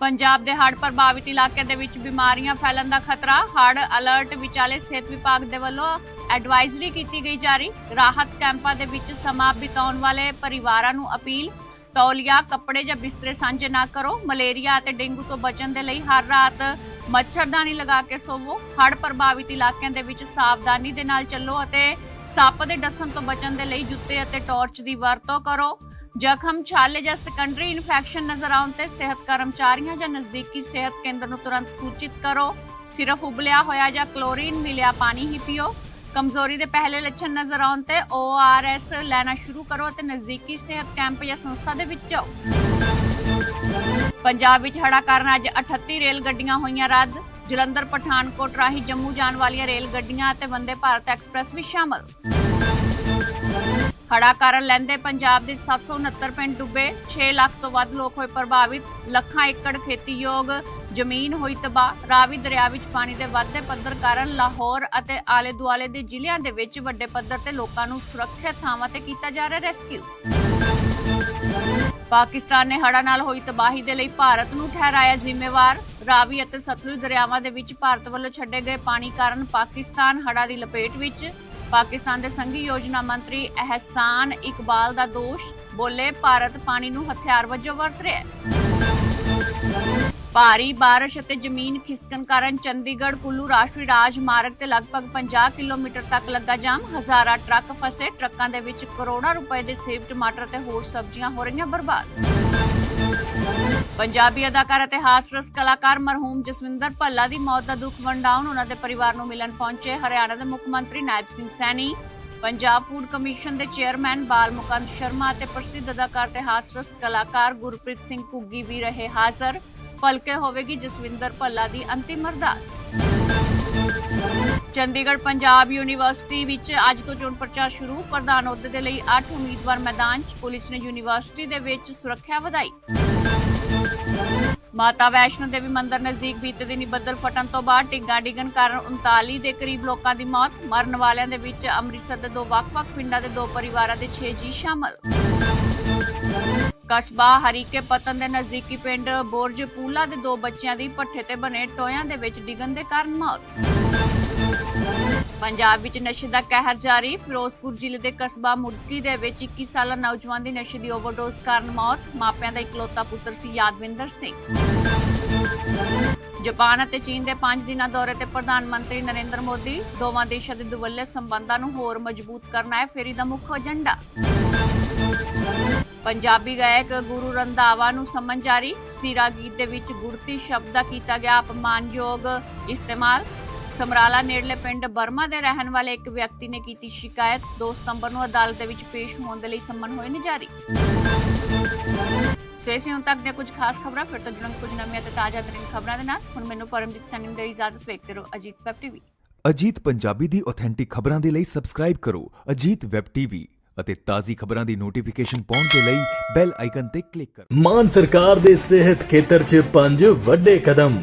S1: ਪੰਜਾਬ ਦੇ ਹੜ੍ਹ ਪ੍ਰਭਾਵਿਤ ਇਲਾਕਿਆਂ ਦੇ ਵਿੱਚ ਬਿਮਾਰੀਆਂ ਫੈਲਣ ਦਾ ਖਤਰਾ, ਹੜ੍ਹ ਅਲਰਟ ਵਿਚਾਲੇ ਸਿਹਤ ਵਿਭਾਗ ਦੇ ਵੱਲੋਂ ਐਡਵਾਈਜ਼ਰੀ ਕੀਤੀ ਗਈ ਜਾਰੀ। ਰਾਹਤ ਕੈਂਪਾਂ ਦੇ ਵਿੱਚ ਸਮਾਂ ਬਿਤਾਉਣ ਵਾਲੇ ਪਰਿਵਾਰਾਂ ਨੂੰ ਅਪੀਲ, ਤੌਲੀਆ, ਕੱਪੜੇ ਜਾਂ ਬਿਸਤਰੇ ਸਾਂਝੇ ਨਾ ਕਰੋ। ਮਲੇਰੀਆ ਅਤੇ ਡੇਂਗੂ ਤੋਂ ਬਚਣ ਦੇ ਲਈ ਹਰ ਰਾਤ ਮੱਛਰਦਾਨੀ ਲਗਾ ਕੇ ਸੋਵੋ। ਹੜ੍ਹ ਪ੍ਰਭਾਵਿਤ ਇਲਾਕਿਆਂ ਦੇ ਵਿੱਚ ਸਾਵਧਾਨੀ ਦੇ ਨਾਲ ਚੱਲੋ ਅਤੇ ਸੱਪ ਦੇ ਡਸਣ ਤੋਂ ਬਚਣ ਦੇ ਲਈ ਜੁੱਤੇ ਅਤੇ ਟਾਰਚ ਦੀ ਵਰਤੋਂ ਕਰੋ। ਜ਼ਖਮ, ਛਾਲੇ ਜਾਂ ਸੈਕੰਡਰੀ ਇਨਫੈਕਸ਼ਨ ਨਜ਼ਰ ਆਉਣ ਤੇ ਸਿਹਤ ਕਰਮਚਾਰੀਆਂ ਜਾਂ ਨਜ਼ਦੀਕੀ ਸਿਹਤ ਕੇਂਦਰ ਨੂੰ ਤੁਰੰਤ ਸੂਚਿਤ ਕਰੋ। ਸਿਰਫ ਉਬਲਿਆ ਹੋਇਆ ਜਾਂ ਕਲੋਰੀਨ ਮਿਲਿਆ ਪਾਣੀ ਹੀ ਪੀਓ। ਕਮਜ਼ੋਰੀ ਦੇ ਪਹਿਲੇ ਲੱਛਣ ਨਜ਼ਰ ਆਉਣ ਤੇ ORS ਲੈਣਾ ਸ਼ੁਰੂ ਕਰੋ ਅਤੇ ਨਜ਼ਦੀਕੀ ਸਿਹਤ ਕੈਂਪ ਜਾਂ ਸੰਸਥਾ ਦੇ ਵਿੱਚ ਜਾਓ। ਪੰਜਾਬ ਵਿੱਚ ਹੜਾ ਕਾਰਨ ਅੱਜ 38 ਰੇਲ ਗੱਡੀਆਂ ਹੋਈਆਂ ਰੱਦ। ਜਲੰਧਰ, ਪਠਾਨਕੋਟ ਰਾਹੀਂ ਜੰਮੂ ਜਾਣ ਵਾਲੀਆਂ ਰੇਲ ਗੱਡੀਆਂ ਅਤੇ ਵੰਦੇ ਭਾਰਤ ਐਕਸਪ੍ਰੈਸ ਵੀ ਸ਼ਾਮਲ। ਹੜਾ ਕਾਰਨ ਲੈਂਦੇ ਪੰਜਾਬ ਦੇ 769 ਪਿੰਡ ਡੁੱਬੇ 6 ਲੱਖ ਤੋਂ ਵੱਧ ਲੋਕ ਹੋਏ ਪ੍ਰਭਾਵਿਤ, ਲੱਖਾਂ ਏਕੜ ਖੇਤੀਯੋਗ ਜ਼ਮੀਨ ਹੋਈ ਤਬਾਹ, ਰਾਵੀ ਦਰਿਆ ਵਿੱਚ ਪਾਣੀ ਦੇ ਵੱਧਦੇ ਪੱਧਰ ਕਾਰਨ ਲਾਹੌਰ ਅਤੇ ਆਲੇ ਦੁਆਲੇ ਦੇ ਜ਼ਿਲ੍ਹਿਆਂ ਦੇ ਵਿੱਚ ਵੱਡੇ ਪੱਧਰ ਤੇ ਲੋਕਾਂ ਨੂੰ ਸੁਰੱਖਿਅਤ ਥਾਵਾਂ ਤੇ ਕੀਤਾ ਜਾ ਰਿਹਾ ਰੈਸਕਿਊ। ਪਾਕਿਸਤਾਨ ਨੇ ਹੜ੍ਹਾਂ ਨਾਲ ਹੋਈ ਤਬਾਹੀ ਦੇ ਲਈ ਭਾਰਤ ਨੂੰ ਠਹਿਰਾਇਆ ਜ਼ਿੰਮੇਵਾਰ। ਰਾਵੀ ਅਤੇ ਸਤਲੁਜ ਦਰਿਆਵਾਂ ਦੇ ਵਿੱਚ ਭਾਰਤ ਵੱਲੋਂ ਛੱਡੇ ਗਏ ਪਾਣੀ ਕਾਰਨ ਪਾਕਿਸਤਾਨ ਹੜ੍ਹਾਂ ਦੀ ਲਪੇਟ ਵਿੱਚ ਪਾਕਿਸਤਾਨ ਦੇ ਸੰਘੀ ਯੋਜਨਾ ਮੰਤਰੀ ਅਹਿਸਾਨ ਇਕਬਾਲ ਦਾ ਦੋਸ਼, ਬੋਲੇ ਭਾਰਤ ਪਾਣੀ ਨੂੰ ਹਥਿਆਰ ਵਜੋਂ ਵਰਤ ਰਿਹਾ ਹੈ। ਭਾਰੀ ਬਾਰਿਸ਼ ਅਤੇ ਜ਼ਮੀਨ ਖਿਸਕਣ ਕਾਰਨ ਚੰਡੀਗੜ੍ਹ, ਕੁੱਲੂ ਰਾਸ਼ਟਰੀ ਰਾਜਮਾਰਗ ਤੇ ਲਗਭਗ 50 ਕਿਲੋਮੀਟਰ ਤੱਕ ਲੱਗਾ ਜਾਮ। ਹਜ਼ਾਰਾਂ ਟਰੱਕ ਫਸੇ, ਟਰੱਕਾਂ ਦੇ ਵਿੱਚ ਕਰੋੜਾਂ ਰੁਪਏ ਦੇ ਸੇਬ, ਟਮਾਟਰ ਤੇ ਹੋਰ ਸਬਜ਼ੀਆਂ ਹੋ ਰਹੀਆਂ ਬਰਬਾਦ। ਪੰਜਾਬੀ ਅਦਾਕਾਰ ਅਤੇ ਹਾਸਰਸ ਕਲਾਕਾਰ ਮਰਹੂਮ ਜਸਵਿੰਦਰ ਭੱਲਾ ਦੀ ਮੌਤ ਦਾ ਦੁੱਖ ਵੰਡਾਉਣ ਉਹਨਾਂ ਦੇ ਪਰਿਵਾਰ ਨੂੰ ਮਿਲਣ ਪਹੁੰਚੇ ਹਰਿਆਣਾ ਦੇ ਮੁੱਖ ਮੰਤਰੀ ਨਾਇਬ ਸਿੰਘ ਸੈਣੀ। ਪੰਜਾਬ ਫੂਡ ਕਮਿਸ਼ਨ ਦੇ ਚੇਅਰਮੈਨ ਬਾਲ ਮੁਕੰਦ ਸ਼ਰਮਾ ਅਤੇ ਪ੍ਰਸਿੱਧ ਅਦਾਕਾਰ ਤੇ ਹਾਸਰਸ ਕਲਾਕਾਰ ਗੁਰਪ੍ਰੀਤ ਸਿੰਘ ਕੁੱਗੀ ਵੀ ਰਹੇ ਹਾਜ਼ਰ। ਭਲਕੇ ਹੋਵੇਗੀ ਜਸਵਿੰਦਰ ਭੱਲਾ ਦੀ ਅੰਤਿਮ ਅਰਦਾਸ। ਚੰਡੀਗੜ੍ਹ ਪੰਜਾਬ ਯੂਨੀਵਰਸਿਟੀ ਵਿੱਚ ਅੱਜ ਤੋਂ ਚੋਣ ਪ੍ਰਚਾਰ ਸ਼ੁਰੂ। ਪ੍ਰਧਾਨ ਅਹੁਦੇ ਦੇ ਲਈ 8 ਉਮੀਦਵਾਰ ਮੈਦਾਨ 'ਚ ਪੁਲਿਸ ਨੇ ਯੂਨੀਵਰਸਿਟੀ ਦੇ ਵਿੱਚ ਸੁਰੱਖਿਆ ਵਧਾਈ। ਮਾਤਾ ਵੈਸ਼ਨੋ ਦੇਵੀ ਮੰਦਿਰ ਨਜ਼ਦੀਕ ਬੀਤੇ ਦਿਨੀ ਬੱਦਲ ਫਟਣ ਤੋਂ ਬਾਅਦ ਟਿੱਗਾ ਡਿੱਗਣ ਕਾਰਨ 39 ਦੇ ਕਰੀਬ ਲੋਕਾਂ ਦੀ ਮੌਤ। ਮਰਨ ਵਾਲਿਆਂ ਦੇ ਵਿੱਚ ਅੰਮ੍ਰਿਤਸਰ ਦੇ ਦੋ ਵੱਖ-ਵੱਖ ਪਿੰਡਾਂ ਦੇ ਦੋ ਪਰਿਵਾਰਾਂ ਦੇ 6 ਜੀ ਸ਼ਾਮਲ। ਕਸਬਾ ਹਰੀਕੇ ਪਤਨ ਦੇ ਨਜ਼ਦੀਕੀ ਪਿੰਡ ਬੋਰਜ ਪੂਲਾ ਦੇ ਦੋ ਬੱਚਿਆਂ ਦੀ ਪੱਠੇ ਤੇ ਬਣੇ ਟੋਇਆਂ ਦੇ ਵਿੱਚ ਡਿੱਗਣ ਦੇ ਕਾਰਨ ਮੌਤ। ਪੰਜਾਬ ਵਿੱਚ ਨਸ਼ੇ ਦਾ ਕਹਿਰ ਜਾਰੀ। ਫਿਰੋਜ਼ਪੁਰ ਜ਼ਿਲ੍ਹੇ ਦੇ ਕਸਬਾ ਮੁਦਕੀ ਦੇ ਵਿੱਚ 21 ਸਾਲਾ ਨੌਜਵਾਨ ਦੀ ਨਸ਼ੇ ਦੀ ਓਵਰਡੋਜ਼ ਕਾਰਨ ਮੌਤ, ਮਾਪਿਆਂ ਦਾ ਇਕਲੌਤਾ ਪੁੱਤਰ ਸੀ ਯਾਦਵਿੰਦਰ ਸਿੰਘ। ਜਾਪਾਨ ਅਤੇ ਚੀਨ ਦੇ 5 ਦਿਨਾਂ ਦੌਰੇ ਤੇ ਪ੍ਰਧਾਨ ਮੰਤਰੀ ਨਰਿੰਦਰ ਮੋਦੀ, ਦੋਵਾਂ ਦੇਸ਼ਾਂ ਦੇ ਦੁਵੱਲੇ ਸੰਬੰਧਾਂ ਨੂੰ ਹੋਰ ਮਜ਼ਬੂਤ ਕਰਨਾ ਹੈ ਫੇਰੀ ਦਾ ਮੁੱਖ ਏਜੰਡਾ। ਪੰਜਾਬੀ ਗਾਇਕ ਗੁਰੂ ਰੰਧਾਵਾ ਨੂੰ ਸਮਨ ਜਾਰੀ। ਸੀਰਾ ਗੀਤ ਦੇ ਵਿੱਚ ਗੁਰਤੀ ਸ਼ਬਦ ਦਾ ਕੀਤਾ ਗਿਆ ਅਪਮਾਨਯੋਗ ਇਸਤੇਮਾਲ। ਸਮਰਾਲਾ ਨੇੜਲੇ ਪਿੰਡ ਬਰਮਾ ਦੇ ਰਹਿਣ ਵਾਲੇ ਇੱਕ ਵਿਅਕਤੀ ਨੇ ਕੀਤੀ ਸ਼ਿਕਾਇਤ। 2 ਸਤੰਬਰ ਨੂੰ ਅਦਾਲਤ ਦੇ ਵਿੱਚ ਪੇਸ਼ ਹੋਣ ਦੇ ਲਈ ਸੰਮਨ ਹੋਏ ਨੇ ਜਾਰੀ। ਸੋ ਇਸੇ ਹੁਣ ਤੱਕ ਦੇ ਕੁਝ ਖਾਸ ਖਬਰਾਂ ਫਿਰ ਤੋਂ ਜੁੜਨ ਕੁਝ ਨਵੀਆਂ ਤੇ ਤਾਜ਼ਾ ਤਰੀਨ ਖਬਰਾਂ ਦੇ ਨਾਲ। ਹੁਣ ਮੈਨੂੰ ਪਰਮਜੀਤ ਸੈਣੀ ਦੇ ਇਜਾਜ਼ਤ ਵੇਖਦੇ ਰਹੋ ਅਜੀਤ ਵੈਬ ਟੀਵੀ।
S2: ਅਜੀਤ ਪੰਜਾਬੀ ਦੀ ਆਥੈਂਟਿਕ ਖਬਰਾਂ ਦੇ ਲਈ ਸਬਸਕ੍ਰਾਈਬ ਕਰੋ ਅਜੀਤ ਵੈਬ ਟੀਵੀ ਅਤੇ ਤਾਜ਼ੀ ਖਬਰਾਂ ਦੀ ਨੋਟੀਫਿਕੇਸ਼ਨ ਪਾਉਣ ਦੇ ਲਈ ਬੈਲ ਆਈਕਨ ਤੇ ਕਲਿੱਕ ਕਰੋ।
S3: ਮਾਨ ਸਰਕਾਰ ਦੇ ਸਿਹਤ ਖੇਤਰ 'ਚ ਪੰਜ ਵੱਡੇ ਕਦਮ।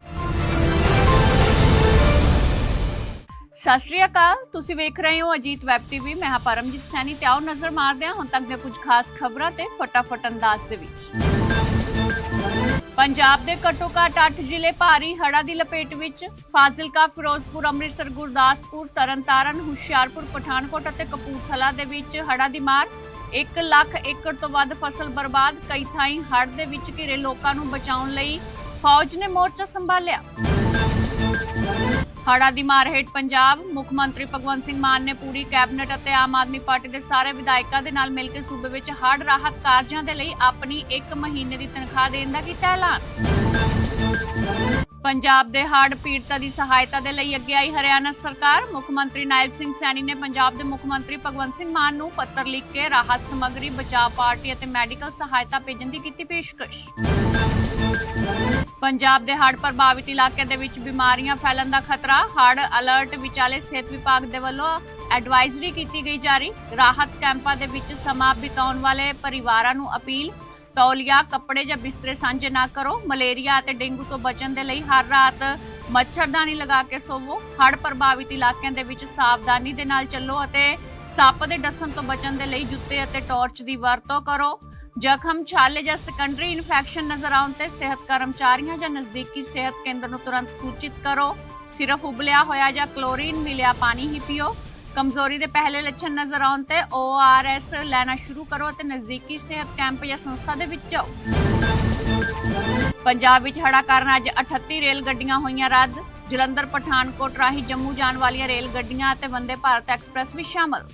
S1: ਸਤਿ ਸ਼੍ਰੀ ਅਕਾਲ। ਤੁਸੀਂ ਵੇਖ ਰਹੇ ਹੋ ਅਜੀਤ ਵੈਬ ਟੀਵੀ। ਮੈਂ ਹਾਂ ਪਰਮਜੀਤ ਸੈਣੀ ਤੇ ਆਓ ਨਜ਼ਰ ਮਾਰਦੇ ਹਾਂ ਹੁਣ ਤੱਕ ਦੇ ਕੁਝ ਖਾਸ ਖਬਰਾਂ ਤੇ ਫਟਾਫਟ ਅੰਦਾਜ਼ ਦੇ ਵਿੱਚ। ਪੰਜਾਬ ਦੇ ਘੱਟੋ ਘੱਟ 8 ਜ਼ਿਲ੍ਹੇ ਭਾਰੀ ਹੜ੍ਹਾਂ ਦੀ ਲਪੇਟ ਵਿੱਚ ਫਾਜ਼ਿਲਕਾ, ਫਿਰੋਜ਼ਪੁਰ, ਅੰਮ੍ਰਿਤਸਰ, ਗੁਰਦਾਸਪੁਰ, ਤਰਨਤਾਰਨ, ਹੁਸ਼ਿਆਰਪੁਰ, ਪਠਾਨਕੋਟ ਅਤੇ ਕਪੂਰਥਲਾ ਦੇ ਵਿੱਚ ਹੜ੍ਹਾਂ ਦੀ ਮਾਰ। 1 ਲੱਖ ਏਕੜ ਤੋਂ ਵੱਧ ਫਸਲ ਬਰਬਾਦ। ਕਈ ਥਾਈਂ ਹੜ੍ਹ ਦੇ ਵਿੱਚ ਘਿਰੇ ਲੋਕਾਂ ਨੂੰ ਬਚਾਉਣ ਲਈ ਫੌਜ ਨੇ ਮੋਰਚਾ ਸੰਭਾਲਿਆ। ਹੜ੍ਹਾਂ ਦੀ ਮਾਰ ਹੇਠ ਪੰਜਾਬ ਮੁੱਖ ਮੰਤਰੀ ਭਗਵੰਤ ਸਿੰਘ ਮਾਨ ਨੇ ਪੂਰੀ ਕੈਬਨਿਟ ਅਤੇ ਆਮ ਆਦਮੀ ਪਾਰਟੀ ਦੇ ਸਾਰੇ ਵਿਧਾਇਕਾਂ ਦੇ ਨਾਲ ਮਿਲ ਕੇ ਸੂਬੇ ਵਿੱਚ ਹੜ੍ਹ ਰਾਹਤ ਕਾਰਜਾਂ ਦੇ ਲਈ ਆਪਣੀ 1 ਮਹੀਨੇ ਦੀ ਤਨਖਾਹ ਦੇਣ ਦਾ ਕੀਤਾ ਐਲਾਨ। ਪੰਜਾਬ ਦੇ ਹੜ੍ਹ ਪੀੜਤਾਂ ਦੀ ਸਹਾਇਤਾ ਦੇ ਲਈ ਅੱਗੇ ਆਈ ਹਰਿਆਣਾ ਸਰਕਾਰ, ਮੁੱਖ ਮੰਤਰੀ ਨਾਇਬ ਸਿੰਘ ਸੈਣੀ ਨੇ ਪੰਜਾਬ ਦੇ ਮੁੱਖ ਮੰਤਰੀ ਭਗਵੰਤ ਸਿੰਘ ਮਾਨ ਨੂੰ ਪੱਤਰ ਲਿਖ ਕੇ ਰਾਹਤ ਸਮੱਗਰੀ, ਬਚਾਅ ਪਾਰਟੀ ਅਤੇ ਮੈਡੀਕਲ ਸਹਾਇਤਾ ਭੇਜਣ ਦੀ ਕੀਤੀ ਪੇਸ਼ਕਸ਼। ਪੰਜਾਬ ਦੇ ਹੜ੍ਹ ਪ੍ਰਭਾਵਿਤ ਇਲਾਕਿਆਂ ਦੇ ਵਿੱਚ ਬਿਮਾਰੀਆਂ ਫੈਲਣ ਦਾ ਖਤਰਾ, ਹੜ੍ਹ ਅਲਰਟ ਵਿਚਾਲੇ ਸਿਹਤ ਵਿਭਾਗ ਦੇ ਵੱਲੋਂ ਐਡਵਾਈਜ਼ਰੀ ਕੀਤੀ ਗਈ ਜਾਰੀ। ਰਾਹਤ ਕੈਂਪਾਂ ਦੇ ਵਿੱਚ ਸਮਾਂ ਬਿਤਾਉਣ ਵਾਲੇ ਪਰਿਵਾਰਾਂ ਨੂੰ ਅਪੀਲ, ਤੌਲੀਆ, ਕੱਪੜੇ ਜਾਂ ਬਿਸਤਰੇ ਸਾਂਝੇ ਨਾ ਕਰੋ। ਮਲੇਰੀਆ ਅਤੇ ਡੇਂਗੂ ਤੋਂ ਬਚਣ ਦੇ ਲਈ ਹਰ ਰਾਤ ਮੱਛਰਦਾਨੀ ਲਗਾ ਕੇ ਸੋਵੋ। ਹੜ੍ਹ ਪ੍ਰਭਾਵਿਤ ਇਲਾਕਿਆਂ ਦੇ ਵਿੱਚ ਸਾਵਧਾਨੀ ਦੇ ਨਾਲ ਚੱਲੋ ਅਤੇ ਸੱਪ ਦੇ ਡਸਣ ਤੋਂ ਬਚਣ ਦੇ ਲਈ ਜੁੱਤੇ ਅਤੇ ਟਾਰਚ ਦੀ ਵਰਤੋਂ ਕਰੋ। ਜ਼ਖਮ, ਛਾਲੇ ਜਾਂ ਸੈਕੰਡਰੀ ਇਨਫੈਕਸ਼ਨ ਨਜ਼ਰ ਆਉਣ ਤੇ ਸਿਹਤ ਕਰਮਚਾਰੀਆਂ ਜਾਂ ਨਜ਼ਦੀਕੀ ਸਿਹਤ ਕੇਂਦਰ ਨੂੰ ਤੁਰੰਤ ਸੂਚਿਤ ਕਰੋ। ਸਿਰਫ ਉਬਲਿਆ ਹੋਇਆ ਜਾਂ ਕਲੋਰੀਨ ਮਿਲਿਆ ਪਾਣੀ ਹੀ ਪੀਓ। ਕਮਜ਼ੋਰੀ ਦੇ ਪਹਿਲੇ ਲੱਛਣ ਨਜ਼ਰ ਆਉਣ ਤੇ ORS ਲੈਣਾ ਸ਼ੁਰੂ ਕਰੋ ਅਤੇ ਨਜ਼ਦੀਕੀ ਸਿਹਤ ਕੈਂਪ ਜਾਂ ਸੰਸਥਾ ਦੇ ਵਿੱਚ ਜਾਓ। ਪੰਜਾਬ ਵਿੱਚ ਹੜਾ ਕਾਰਨ ਅੱਜ 38 ਰੇਲ ਗੱਡੀਆਂ ਹੋਈਆਂ ਰੱਦ। ਜਲੰਧਰ, ਪਠਾਨਕੋਟ ਰਾਹੀਂ ਜੰਮੂ ਜਾਣ ਵਾਲੀਆਂ ਰੇਲ ਗੱਡੀਆਂ ਅਤੇ ਵੰਦੇ ਭਾਰਤ ਐਕਸਪ੍ਰੈਸ ਵੀ ਸ਼ਾਮਲ।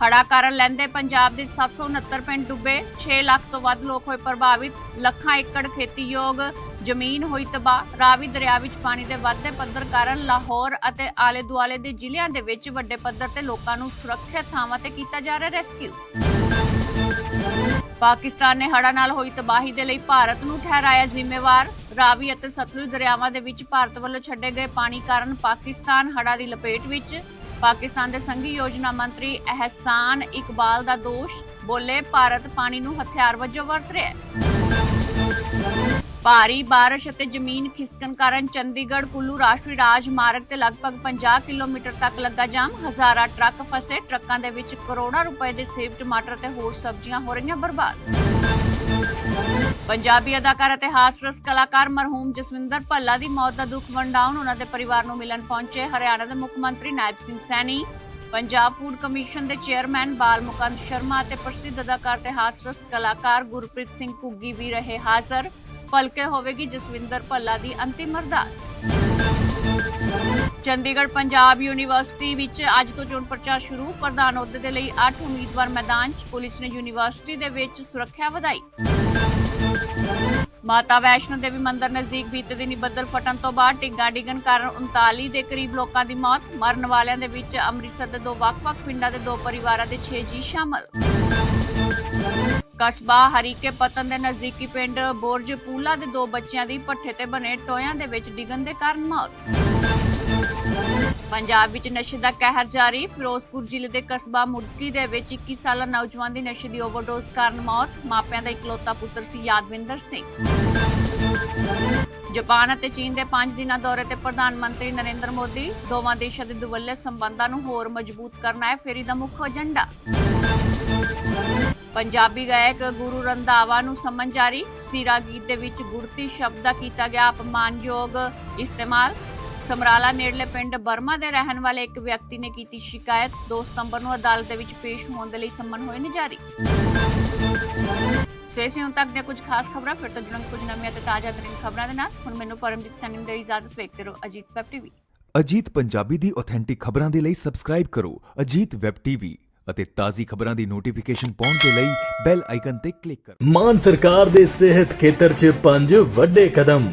S1: ਹੜਾ ਕਾਰਨ ਲੈਂਦੇ ਪੰਜਾਬ ਦੇ 769 ਪਿੰਡ ਡੁੱਬੇ 6 ਲੱਖ ਤੋਂ ਵੱਧ ਲੋਕ ਹੋਏ ਪ੍ਰਭਾਵਿਤ, ਲੱਖਾਂ ਏਕੜ ਖੇਤੀਯੋਗ ਜ਼ਮੀਨ ਹੋਈ ਤਬਾਹ, ਰਾਵੀ ਦਰਿਆ ਵਿੱਚ ਪਾਣੀ ਦੇ ਵੱਧਦੇ ਪੱਧਰ ਕਾਰਨ ਲਾਹੌਰ ਅਤੇ ਆਲੇ ਦੁਆਲੇ ਦੇ ਜ਼ਿਲ੍ਹਿਆਂ ਦੇ ਵਿੱਚ ਵੱਡੇ ਪੱਧਰ ਤੇ ਲੋਕਾਂ ਨੂੰ ਸੁਰੱਖਿਅਤ ਥਾਵਾਂ ਤੇ ਕੀਤਾ ਜਾ ਰਿਹਾ ਰੈਸਕਿਊ। ਪਾਕਿਸਤਾਨ ਨੇ ਹੜ੍ਹਾਂ ਨਾਲ ਹੋਈ ਤਬਾਹੀ ਦੇ ਲਈ ਭਾਰਤ ਨੂੰ ਠਹਿਰਾਇਆ ਜ਼ਿੰਮੇਵਾਰ। ਰਾਵੀ ਅਤੇ ਸਤਲੁਜ ਦਰਿਆਵਾਂ ਦੇ ਵਿੱਚ ਭਾਰਤ ਵੱਲੋਂ ਛੱਡੇ ਗਏ ਪਾਣੀ ਕਾਰਨ ਪਾਕਿਸਤਾਨ ਹੜ੍ਹਾਂ ਦੀ ਲਪੇਟ ਵਿੱਚ ਪਾਕਿਸਤਾਨ ਦੇ ਸੰਘੀ ਯੋਜਨਾ ਮੰਤਰੀ ਅਹਿਸਾਨ ਇਕਬਾਲ ਦਾ ਦੋਸ਼, ਬੋਲੇ ਭਾਰਤ ਪਾਣੀ ਨੂੰ ਹਥਿਆਰ ਵਜੋਂ ਵਰਤ ਰਿਹਾ ਹੈ। ਭਾਰੀ ਬਾਰਿਸ਼ ਅਤੇ ਜ਼ਮੀਨ ਖਿਸਕਣ ਕਾਰਨ ਚੰਡੀਗੜ੍ਹ, ਕੁੱਲੂ ਰਾਸ਼ਟਰੀ ਰਾਜਮਾਰਗ ਤੇ ਲਗਭਗ 50 ਕਿਲੋਮੀਟਰ ਤੱਕ ਲੱਗਾ ਜਾਮ। ਹਜ਼ਾਰਾਂ ਟਰੱਕ ਫਸੇ, ਟਰੱਕਾਂ ਦੇ ਵਿੱਚ ਕਰੋੜਾਂ ਰੁਪਏ ਦੇ ਸੇਬ, ਟਮਾਟਰ ਤੇ ਹੋਰ ਸਬਜ਼ੀਆਂ ਹੋ ਰਹੀਆਂ ਬਰਬਾਦ। ਪੰਜਾਬੀ ਅਦਾਕਾਰ ਅਤੇ ਹਾਸਰਸ ਕਲਾਕਾਰ ਮਰਹੂਮ ਜਸਵਿੰਦਰ ਭੱਲਾ ਦੀ ਮੌਤ ਦਾ ਦੁੱਖ ਵੰਡਾਉਣ ਉਹਨਾਂ ਦੇ ਪਰਿਵਾਰ ਨੂੰ ਮਿਲਣ ਪਹੁੰਚੇ ਹਰਿਆਣਾ ਦੇ ਮੁੱਖ ਮੰਤਰੀ ਨਾਇਬ ਸਿੰਘ ਸੈਣੀ। ਪੰਜਾਬ ਫੂਡ ਕਮਿਸ਼ਨ ਦੇ ਚੇਅਰਮੈਨ ਬਾਲ ਮੁਕੰਦ ਸ਼ਰਮਾ ਅਤੇ ਪ੍ਰਸਿੱਧ ਅਦਾਕਾਰ ਤੇ ਹਾਸਰਸ ਕਲਾਕਾਰ ਗੁਰਪ੍ਰੀਤ ਸਿੰਘ ਕੁੱਗੀ ਵੀ ਰਹੇ ਹਾਜ਼ਰ। ਭਲਕੇ ਹੋਵੇਗੀ ਜਸਵਿੰਦਰ ਭੱਲਾ ਦੀ ਅੰਤਿਮ ਅਰਦਾਸ। ਚੰਡੀਗੜ੍ਹ ਪੰਜਾਬ ਯੂਨੀਵਰਸਿਟੀ ਵਿੱਚ ਅੱਜ ਤੋਂ ਚੋਣ ਪ੍ਰਚਾਰ ਸ਼ੁਰੂ। ਪ੍ਰਧਾਨ ਅਹੁਦੇ ਦੇ ਲਈ 8 ਉਮੀਦਵਾਰ ਮੈਦਾਨ 'ਚ ਪੁਲਿਸ ਨੇ ਯੂਨੀਵਰਸਿਟੀ ਦੇ ਵਿੱਚ ਸੁਰੱਖਿਆ ਵਧਾਈ। ਮਾਤਾ ਵੈਸ਼ਨੋ ਦੇਵੀ ਮੰਦਿਰ ਨਜ਼ਦੀਕ ਬੀਤੇ ਦਿਨੀ ਬੱਦਲ ਫਟਣ ਤੋਂ ਬਾਅਦ ਟਿੱਗਾ ਡਿੱਗਣ ਕਾਰਨ 39 ਦੇ ਕਰੀਬ ਲੋਕਾਂ ਦੀ ਮੌਤ, ਮਰਨ ਵਾਲਿਆਂ ਦੇ ਵਿੱਚ ਅੰਮ੍ਰਿਤਸਰ ਦੇ ਦੋ ਵੱਖ-ਵੱਖ ਪਿੰਡਾਂ ਦੇ ਦੋ ਪਰਿਵਾਰਾਂ ਦੇ 6 ਜੀ ਸ਼ਾਮਲ। ਕਸਬਾ ਹਰੀਕੇ ਪਤਨ ਦੇ ਨਜ਼ਦੀਕੀ ਪਿੰਡ ਬੋਰਜ ਪੂਲਾ ਦੇ ਦੋ ਬੱਚਿਆਂ ਦੀ ਪੱਠੇ ਤੇ ਬਣੇ ਟੋਇਆਂ ਦੇ ਵਿੱਚ ਡਿੱਗਣ ਦੇ ਕਾਰਨ ਮੌਤ। ਪੰਜਾਬ ਵਿੱਚ ਨਸ਼ੇ ਦਾ ਕਹਿਰ ਜਾਰੀ। ਫਿਰੋਜ਼ਪੁਰ ਜ਼ਿਲ੍ਹੇ ਦੇ ਕਸਬਾ ਮੁਦਕੀ ਦੇ ਵਿੱਚ 21 ਸਾਲਾ ਨੌਜਵਾਨ ਦੀ ਨਸ਼ੇ ਦੀ ਓਵਰਡੋਜ਼ ਕਾਰਨ ਮੌਤ, ਮਾਪਿਆਂ ਦਾ ਇਕਲੌਤਾ ਪੁੱਤਰ ਸੀ ਯਾਦਵਿੰਦਰ ਸਿੰਘ। ਜਾਪਾਨ ਅਤੇ ਚੀਨ ਦੇ 5 ਦਿਨਾਂ ਦੌਰੇ ਤੇ ਪ੍ਰਧਾਨ ਮੰਤਰੀ ਨਰਿੰਦਰ ਮੋਦੀ, ਦੋਵਾਂ ਦੇਸ਼ਾਂ ਦੇ ਦੁਵੱਲੇ ਸੰਬੰਧਾਂ ਨੂੰ ਹੋਰ ਮਜ਼ਬੂਤ ਕਰਨਾ ਹੈ ਫੇਰੀ ਦਾ ਮੁੱਖ ਏਜੰਡਾ। ਪੰਜਾਬੀ ਗਾਇਕ ਗੁਰੂ ਰੰਧਾਵਾ ਨੂੰ ਸਮਨ ਜਾਰੀ। ਸੀਰਾ ਗੀਤ ਦੇ ਵਿੱਚ ਗੁਰਤੀ ਸ਼ਬਦ ਦਾ ਕੀਤਾ ਗਿਆ ਅਪਮਾਨਯੋਗ ਇਸਤੇਮਾਲ। ਸਮਰਾਲਾ ਨੇੜਲੇ ਪਿੰਡ ਬਰਮਾ ਦੇ ਰਹਿਣ ਵਾਲੇ ਇੱਕ ਵਿਅਕਤੀ ਨੇ ਕੀਤੀ ਸ਼ਿਕਾਇਤ। 2 ਸਤੰਬਰ ਨੂੰ ਅਦਾਲਤ ਦੇ ਵਿੱਚ ਪੇਸ਼ ਹੋਣ ਦੇ ਲਈ ਸੰਮਨ ਹੋਏ ਨੇ ਜਾਰੀ। ਸੋ ਇਸੇ ਹੁਣ ਤੱਕ ਦੀਆਂ ਕੁਝ ਖਾਸ ਖਬਰਾਂ ਫਿਰ ਤੋਂ ਜੁੜਨ ਕੁਝ ਨਵੀਆਂ ਤੇ ਤਾਜ਼ਾ ਤਰੀਨ ਖਬਰਾਂ ਦੇ ਨਾਲ। ਹੁਣ ਮੈਨੂੰ ਪਰਮਜੀਤ ਸੈਣੀ ਦੀ ਇਜਾਜ਼ਤ ਵੇਖਦੇ ਰਹੋ ਅਜੀਤ ਵੈਬ ਟੀਵੀ।
S2: ਅਜੀਤ ਪੰਜਾਬੀ ਦੀ ਆਥੈਂਟਿਕ ਖਬਰਾਂ ਦੇ ਲਈ ਸਬਸਕ੍ਰਾਈਬ ਕਰੋ ਅਜੀਤ ਵੈਬ ਟੀਵੀ ਅਤੇ ਤਾਜ਼ੀ ਖਬਰਾਂ ਦੀ ਨੋਟੀਫਿਕੇਸ਼ਨ ਪਾਉਣ ਦੇ ਲਈ ਬੈਲ ਆਈਕਨ ਤੇ ਕਲਿੱਕ ਕਰੋ।
S3: ਮਾਨ ਸਰਕਾਰ ਦੇ ਸਿਹਤ ਖੇਤਰ 'ਚ ਪੰਜ ਵੱਡੇ ਕਦਮ।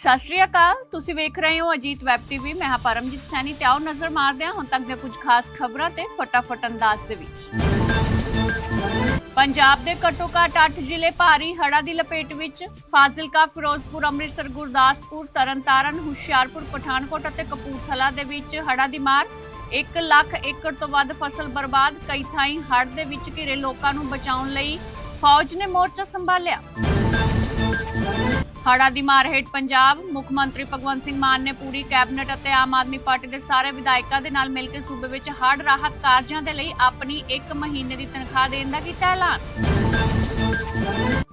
S1: ਸਤਿ ਸ਼੍ਰੀ ਅਕਾਲ। ਤੁਸੀਂ ਵੇਖ ਰਹੇ ਹੋ ਅਜੀਤ ਵੈਬ ਟੀਵੀ। ਮੈਂ ਹਾਂ ਪਰਮਜੀਤ ਸੈਣੀ ਤੇ ਆਓ ਨਜ਼ਰ ਮਾਰਦੇ ਹਾਂ ਹੁਣ ਤੱਕ ਦੇ ਕੁਝ ਖਾਸ ਖਬਰਾਂ ਤੇ ਫਟਾਫਟ ਅੰਦਾਜ਼ ਦੇ ਵਿੱਚ। ਪੰਜਾਬ ਦੇ ਘੱਟੋ ਘੱਟ 8 ਜ਼ਿਲ੍ਹੇ ਭਾਰੀ ਹੜਾ ਦੀ ਲਪੇਟ ਵਿੱਚ ਫਾਜ਼ਿਲਕਾ, ਫਿਰੋਜ਼ਪੁਰ, ਅੰਮ੍ਰਿਤਸਰ, ਗੁਰਦਾਸਪੁਰ, ਤਰਨਤਾਰਨ, ਹੁਸ਼ਿਆਰਪੁਰ, ਪਠਾਨਕੋਟ ਅਤੇ ਕਪੂਰਥਲਾ ਦੇ ਵਿੱਚ ਹੜਾ ਦੀ ਮਾਰ। 1 ਲੱਖ ਏਕੜ ਤੋਂ ਵੱਧ ਫਸਲ ਬਰਬਾਦ। ਕਈ ਥਾਈਂ ਹੜ੍ਹ ਦੇ ਵਿੱਚ ਘਿਰੇ ਲੋਕਾਂ ਨੂੰ ਬਚਾਉਣ ਲਈ ਫੌਜ ਨੇ ਮੋਰਚਾ ਸੰਭਾਲਿਆ। ਹੜ੍ਹਾਂ ਦੀ ਮਾਰ ਹੇਠ ਪੰਜਾਬ ਮੁੱਖ ਮੰਤਰੀ ਭਗਵੰਤ ਸਿੰਘ ਮਾਨ ਨੇ ਪੂਰੀ ਕੈਬਨਿਟ ਅਤੇ ਆਮ ਆਦਮੀ ਪਾਰਟੀ ਦੇ ਸਾਰੇ ਵਿਧਾਇਕਾਂ ਦੇ ਨਾਲ ਮਿਲ ਕੇ ਸੂਬੇ ਵਿੱਚ ਹੜ੍ਹ ਰਾਹਤ ਕਾਰਜਾਂ ਦੇ ਲਈ ਆਪਣੀ 1 ਮਹੀਨੇ ਦੀ ਤਨਖਾਹ ਦੇਣ ਦਾ ਕੀਤਾ ਐਲਾਨ।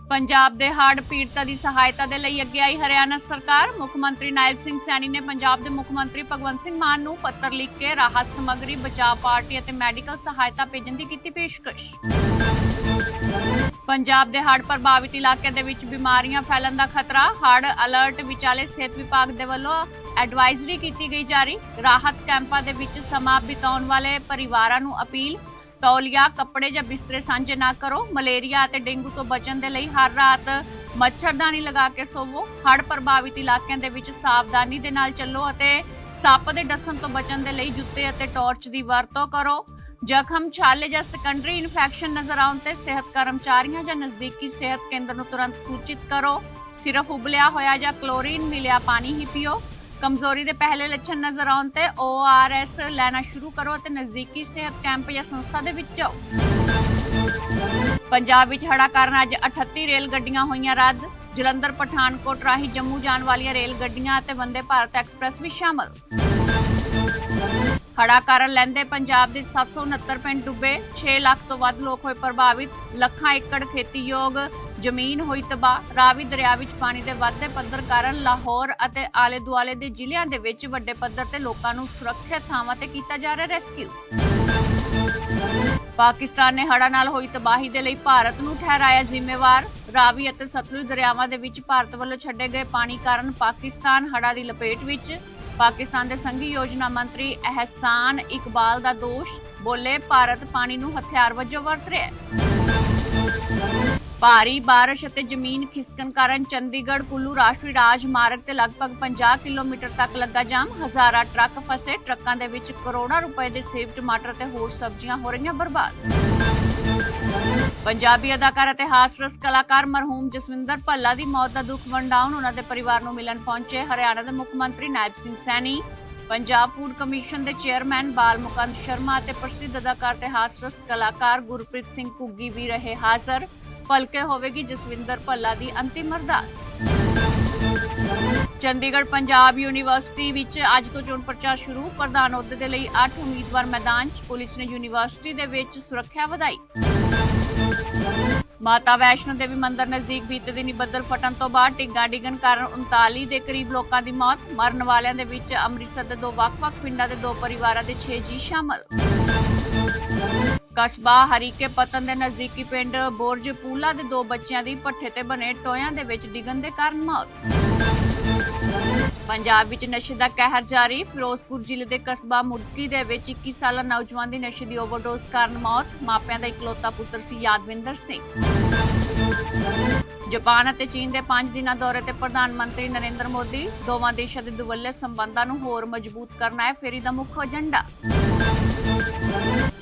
S1: ਪੰਜਾਬ ਦੇ ਹੜ੍ਹ ਪੀੜਤਾਂ ਦੀ ਸਹਾਇਤਾ ਦੇ ਲਈ ਅੱਗੇ ਆਈ ਹਰਿਆਣਾ ਸਰਕਾਰ, ਮੁੱਖ ਮੰਤਰੀ ਨਾਇਬ ਸਿੰਘ ਸੈਣੀ ਨੇ ਪੰਜਾਬ ਦੇ ਮੁੱਖ ਮੰਤਰੀ ਭਗਵੰਤ ਸਿੰਘ ਮਾਨ ਨੂੰ ਪੱਤਰ ਲਿਖ ਕੇ ਰਾਹਤ ਸਮੱਗਰੀ, ਬਚਾਅ ਪਾਰਟੀ ਅਤੇ ਮੈਡੀਕਲ ਸਹਾਇਤਾ ਭੇਜਣ ਦੀ ਕੀਤੀ ਪੇਸ਼ਕਸ਼। ਪੰਜਾਬ ਦੇ ਹੜ੍ਹ ਪ੍ਰਭਾਵਿਤ ਇਲਾਕਿਆਂ ਦੇ ਵਿੱਚ ਬਿਮਾਰੀਆਂ ਫੈਲਣ ਦਾ ਖਤਰਾ, ਹੜ੍ਹ ਅਲਰਟ ਵਿਚਾਲੇ ਸਿਹਤ ਵਿਭਾਗ ਦੇ ਵੱਲੋਂ ਐਡਵਾਈਜ਼ਰੀ ਕੀਤੀ ਗਈ ਜਾਰੀ। ਰਾਹਤ ਕੈਂਪਾਂ ਦੇ ਵਿੱਚ ਸਮਾਂ ਬਿਤਾਉਣ ਵਾਲੇ ਪਰਿਵਾਰਾਂ ਨੂੰ ਅਪੀਲ, ਤੌਲੀਆ, ਕੱਪੜੇ ਜਾਂ ਬਿਸਤਰੇ ਸਾਂਝੇ ਨਾ ਕਰੋ। ਮਲੇਰੀਆ ਅਤੇ ਡੇਂਗੂ ਤੋਂ ਬਚਣ ਦੇ ਲਈ ਹਰ ਰਾਤ ਮੱਛਰਦਾਨੀ ਲਗਾ ਕੇ ਸੋਵੋ। ਹੜ੍ਹ ਪ੍ਰਭਾਵਿਤ ਇਲਾਕਿਆਂ ਦੇ ਵਿੱਚ ਸਾਵਧਾਨੀ ਦੇ ਨਾਲ ਚੱਲੋ ਅਤੇ ਸੱਪ ਦੇ ਡਸਣ ਤੋਂ ਬਚਣ ਦੇ ਲਈ ਜੁੱਤੇ ਅਤੇ ਟਾਰਚ ਦੀ ਵਰਤੋਂ ਕਰੋ। ਜ਼ਖਮ, ਛਾਲੇ ਜਾਂ ਸੈਕੰਡਰੀ ਇਨਫੈਕਸ਼ਨ ਨਜ਼ਰ ਆਉਣ ਤੇ ਸਿਹਤ ਕਰਮਚਾਰੀਆਂ ਜਾਂ ਨਜ਼ਦੀਕੀ ਸਿਹਤ ਕੇਂਦਰ ਨੂੰ ਤੁਰੰਤ ਸੂਚਿਤ ਕਰੋ। ਸਿਰਫ ਉਬਲਿਆ ਹੋਇਆ ਜਾਂ ਕਲੋਰੀਨ ਮਿਲਿਆ ਪਾਣੀ ਹੀ ਪੀਓ। ਕਮਜ਼ੋਰੀ ਦੇ ਪਹਿਲੇ ਲੱਛਣ ਨਜ਼ਰ ਆਉਣ ਤੇ ORS ਲੈਣਾ ਸ਼ੁਰੂ ਕਰੋ ਅਤੇ ਨਜ਼ਦੀਕੀ ਸਿਹਤ ਕੈਂਪ ਜਾਂ ਸੰਸਥਾ ਦੇ ਵਿੱਚ ਜਾਓ। ਪੰਜਾਬ ਵਿੱਚ ਹੜਾ ਕਾਰਨ ਅੱਜ 38 ਰੇਲ ਗੱਡੀਆਂ ਹੋਈਆਂ ਰੱਦ। ਜਲੰਧਰ, ਪਠਾਨਕੋਟ ਰਾਹੀਂ ਜੰਮੂ ਜਾਣ ਵਾਲੀਆਂ ਰੇਲ ਗੱਡੀਆਂ ਅਤੇ ਵੰਦੇ ਭਾਰਤ ਐਕਸਪ੍ਰੈਸ ਵੀ ਸ਼ਾਮਲ। ਹੜਾ ਕਾਰਨ ਲੈਂਦੇ ਪੰਜਾਬ ਦੇ 769 ਪਿੰਡ ਡੁੱਬੇ 6 ਲੱਖ ਤੋਂ ਵੱਧ ਲੋਕ ਹੋਏ ਪ੍ਰਭਾਵਿਤ, ਲੱਖਾਂ ਏਕੜ ਖੇਤੀਯੋਗ ਜ਼ਮੀਨ ਹੋਈ ਤਬਾਹ, ਰਾਵੀ ਦਰਿਆ ਵਿੱਚ ਪਾਣੀ ਦੇ ਵੱਧਦੇ ਪੱਧਰ ਕਾਰਨ ਲਾਹੌਰ ਅਤੇ ਆਲੇ ਦੁਆਲੇ ਦੇ ਜ਼ਿਲ੍ਹਿਆਂ ਦੇ ਵਿੱਚ ਵੱਡੇ ਪੱਧਰ ਤੇ ਲੋਕਾਂ ਨੂੰ ਸੁਰੱਖਿਅਤ ਥਾਵਾਂ ਤੇ ਕੀਤਾ ਜਾ ਰਿਹਾ ਰੈਸਕਿਊ। ਪਾਕਿਸਤਾਨ ਨੇ ਹੜ੍ਹਾਂ ਨਾਲ ਹੋਈ ਤਬਾਹੀ ਦੇ ਲਈ ਭਾਰਤ ਨੂੰ ਠਹਿਰਾਇਆ ਜ਼ਿੰਮੇਵਾਰ। ਰਾਵੀ ਅਤੇ ਸਤਲੁਜ ਦਰਿਆਵਾਂ ਦੇ ਵਿੱਚ ਭਾਰਤ ਵੱਲੋਂ ਛੱਡੇ ਗਏ ਪਾਣੀ ਕਾਰਨ ਪਾਕਿਸਤਾਨ ਹੜ੍ਹਾਂ ਦੀ ਲਪੇਟ ਵਿੱਚ ਪਾਕਿਸਤਾਨ ਦੇ ਸੰਘੀ ਯੋਜਨਾ ਮੰਤਰੀ ਅਹਿਸਾਨ ਇਕਬਾਲ ਦਾ ਦੋਸ਼, ਬੋਲੇ ਭਾਰਤ ਪਾਣੀ ਨੂੰ ਹਥਿਆਰ ਵਜੋਂ ਵਰਤ ਰਿਹਾ ਹੈ। ਭਾਰੀ ਬਾਰਿਸ਼ ਅਤੇ ਜ਼ਮੀਨ ਖਿਸਕਣ ਕਾਰਨ ਚੰਡੀਗੜ੍ਹ, ਕੁੱਲੂ ਰਾਸ਼ਟਰੀ ਰਾਜਮਾਰਗ ਤੇ ਲਗਭਗ 50 ਕਿਲੋਮੀਟਰ ਤੱਕ ਲੱਗਾ ਜਾਮ। ਹਜ਼ਾਰਾਂ ਟਰੱਕ ਫਸੇ, ਟਰੱਕਾਂ ਦੇ ਵਿੱਚ ਕਰੋੜਾਂ ਰੁਪਏ ਦੇ ਸੇਬ, ਟਮਾਟਰ ਤੇ ਹੋਰ ਸਬਜ਼ੀਆਂ ਹੋ ਰਹੀਆਂ ਬਰਬਾਦ। ਪੰਜਾਬੀ ਅਦਾਕਾਰ ਅਤੇ ਹਾਸਰਸ ਕਲਾਕਾਰ ਮਰਹੂਮ ਜਸਵਿੰਦਰ ਭੱਲਾ ਦੀ ਮੌਤ ਦਾ ਦੁੱਖ ਵੰਡਾਉਣ ਉਹਨਾਂ ਦੇ ਪਰਿਵਾਰ ਨੂੰ ਮਿਲਣ ਪਹੁੰਚੇ ਹਰਿਆਣਾ ਦੇ ਮੁੱਖ ਮੰਤਰੀ ਨਾਇਬ ਸਿੰਘ ਸੈਣੀ। ਪੰਜਾਬ ਫੂਡ ਕਮਿਸ਼ਨ ਦੇ ਚੇਅਰਮੈਨ ਬਾਲ ਮੁਕੰਦ ਸ਼ਰਮਾ ਅਤੇ ਪ੍ਰਸਿੱਧ ਅਦਾਕਾਰ ਤੇ ਹਾਸਰਸ ਕਲਾਕਾਰ ਗੁਰਪ੍ਰੀਤ ਸਿੰਘ ਕੁੱਗੀ ਵੀ ਰਹੇ ਹਾਜ਼ਰ। ਭਲਕੇ ਹੋਵੇਗੀ ਜਸਵਿੰਦਰ ਭੱਲਾ ਦੀ ਅੰਤਿਮ ਅਰਦਾਸ। ਚੰਡੀਗੜ੍ਹ ਪੰਜਾਬ ਯੂਨੀਵਰਸਿਟੀ ਵਿੱਚ ਅੱਜ ਤੋਂ ਚੋਣ ਪ੍ਰਚਾਰ ਸ਼ੁਰੂ। ਪ੍ਰਧਾਨ ਅਹੁਦੇ ਦੇ ਲਈ 8 ਉਮੀਦਵਾਰ ਮੈਦਾਨ 'ਚ ਪੁਲਿਸ ਨੇ ਯੂਨੀਵਰਸਿਟੀ ਦੇ ਵਿੱਚ ਸੁਰੱਖਿਆ ਵਧਾਈ। ਮਾਤਾ ਵੈਸ਼ਨੋ ਦੇਵੀ ਮੰਦਿਰ ਨਜ਼ਦੀਕ ਬੀਤੇ ਦਿਨੀ ਬੱਦਲ ਫਟਣ ਤੋਂ ਬਾਅਦ ਟਿੱਗਾ ਡਿੱਗਣ ਕਾਰਨ 39 ਦੇ ਕਰੀਬ ਲੋਕਾਂ ਦੀ ਮੌਤ। ਮਰਨ ਵਾਲਿਆਂ ਦੇ ਵਿੱਚ ਅੰਮ੍ਰਿਤਸਰ ਦੇ ਦੋ ਵੱਖ-ਵੱਖ ਪਿੰਡਾਂ ਦੇ ਦੋ ਪਰਿਵਾਰਾਂ ਦੇ 6 ਜੀ ਸ਼ਾਮਲ। ਕਸਬਾ ਹਰੀਕੇ ਪਤਨ ਦੇ ਨਜ਼ਦੀਕੀ ਪਿੰਡ ਬੋਰਜ ਪੂਲਾ ਦੇ ਦੋ ਬੱਚਿਆਂ ਦੀ ਪੱਠੇ ਤੇ ਬਣੇ ਟੋਇਆਂ ਦੇ ਵਿੱਚ ਡਿੱਗਣ ਦੇ ਕਾਰਨ ਮੌਤ। ਪੰਜਾਬ ਵਿੱਚ ਨਸ਼ੇ ਦਾ ਕਹਿਰ ਜਾਰੀ। ਫਿਰੋਜ਼ਪੁਰ ਜ਼ਿਲ੍ਹੇ ਦੇ ਕਸਬਾ ਮੁਦਕੀ ਦੇ ਵਿੱਚ 21 ਸਾਲਾ ਨੌਜਵਾਨ ਦੀ ਨਸ਼ੇ ਦੀ ਓਵਰਡੋਜ਼ ਕਾਰਨ ਮੌਤ, ਮਾਪਿਆਂ ਦਾ ਇਕਲੌਤਾ ਪੁੱਤਰ ਸੀ ਯਾਦਵਿੰਦਰ ਸਿੰਘ। ਜਾਪਾਨ ਅਤੇ ਚੀਨ ਦੇ 5 ਦਿਨਾਂ ਦੌਰੇ ਤੇ ਪ੍ਰਧਾਨ ਮੰਤਰੀ ਨਰਿੰਦਰ ਮੋਦੀ, ਦੋਵਾਂ ਦੇਸ਼ਾਂ ਦੇ ਦੁਵੱਲੇ ਸੰਬੰਧਾਂ ਨੂੰ ਹੋਰ ਮਜ਼ਬੂਤ ਕਰਨਾ ਹੈ ਫੇਰੀ ਦਾ ਮੁੱਖ ਏਜੰਡਾ।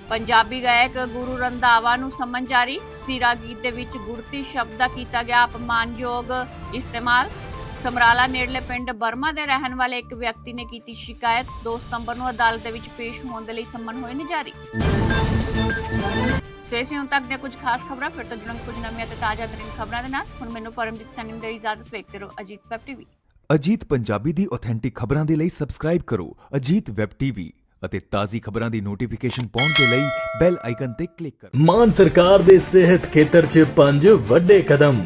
S1: ਪੰਜਾਬੀ ਗਾਇਕ ਗੁਰੂ ਰੰਧਾਵਾ ਨੂੰ ਸਮਨ ਜਾਰੀ। ਸੀਰਾ ਗੀਤ ਦੇ ਵਿੱਚ ਗੁਰਤੀ ਸ਼ਬਦ ਦਾ ਕੀਤਾ ਗਿਆ ਅਪਮਾਨਯੋਗ ਇਸਤੇਮਾਲ। ਸਮਰਾਲਾ ਨੇੜਲੇ ਪਿੰਡ ਬਰਮਾ ਦੇ ਰਹਿਣ ਵਾਲੇ ਇੱਕ ਵਿਅਕਤੀ ਨੇ ਕੀਤੀ ਸ਼ਿਕਾਇਤ। 2 ਸਤੰਬਰ ਨੂੰ ਅਦਾਲਤ ਦੇ ਵਿੱਚ ਪੇਸ਼ ਹੋਣ ਦੇ ਲਈ ਸੰਮਨ ਹੋਏ ਨੇ ਜਾਰੀ। ਸੋ ਇਸੇ ਹੁਣ ਤੱਕ ਦੇ ਕੁਝ ਖਾਸ ਖਬਰਾਂ ਫਿਰ ਤੋਂ ਜੁੜਨ ਕੁਝ ਨਵੀਆਂ ਤੇ ਤਾਜ਼ਾ ਤਰੀਨ ਖਬਰਾਂ ਦੇ ਨਾਲ। ਹੁਣ ਮੈਨੂੰ ਪਰਮਜੀਤ ਸੈਣੀ ਦੀ ਇਜਾਜ਼ਤ ਵੇਖਦੇ ਰਹੋ ਅਜੀਤ ਵੈਬ ਟੀਵੀ।
S2: ਅਜੀਤ ਪੰਜਾਬੀ ਦੀ ਆਥੈਂਟਿਕ ਖਬਰਾਂ ਦੇ ਲਈ ਸਬਸਕ੍ਰਾਈਬ ਕਰੋ ਅਜੀਤ ਵੈਬ ਟੀਵੀ ਅਤੇ ਤਾਜ਼ੀ ਖਬਰਾਂ ਦੀ ਨੋਟੀਫਿਕੇਸ਼ਨ ਪਾਉਣ ਦੇ ਲਈ ਬੈਲ ਆਈਕਨ ਤੇ ਕਲਿੱਕ ਕਰੋ।
S3: ਮਾਨ ਸਰਕਾਰ ਦੇ ਸਿਹਤ ਖੇਤਰ 'ਚ ਪੰਜ ਵੱਡੇ ਕਦਮ।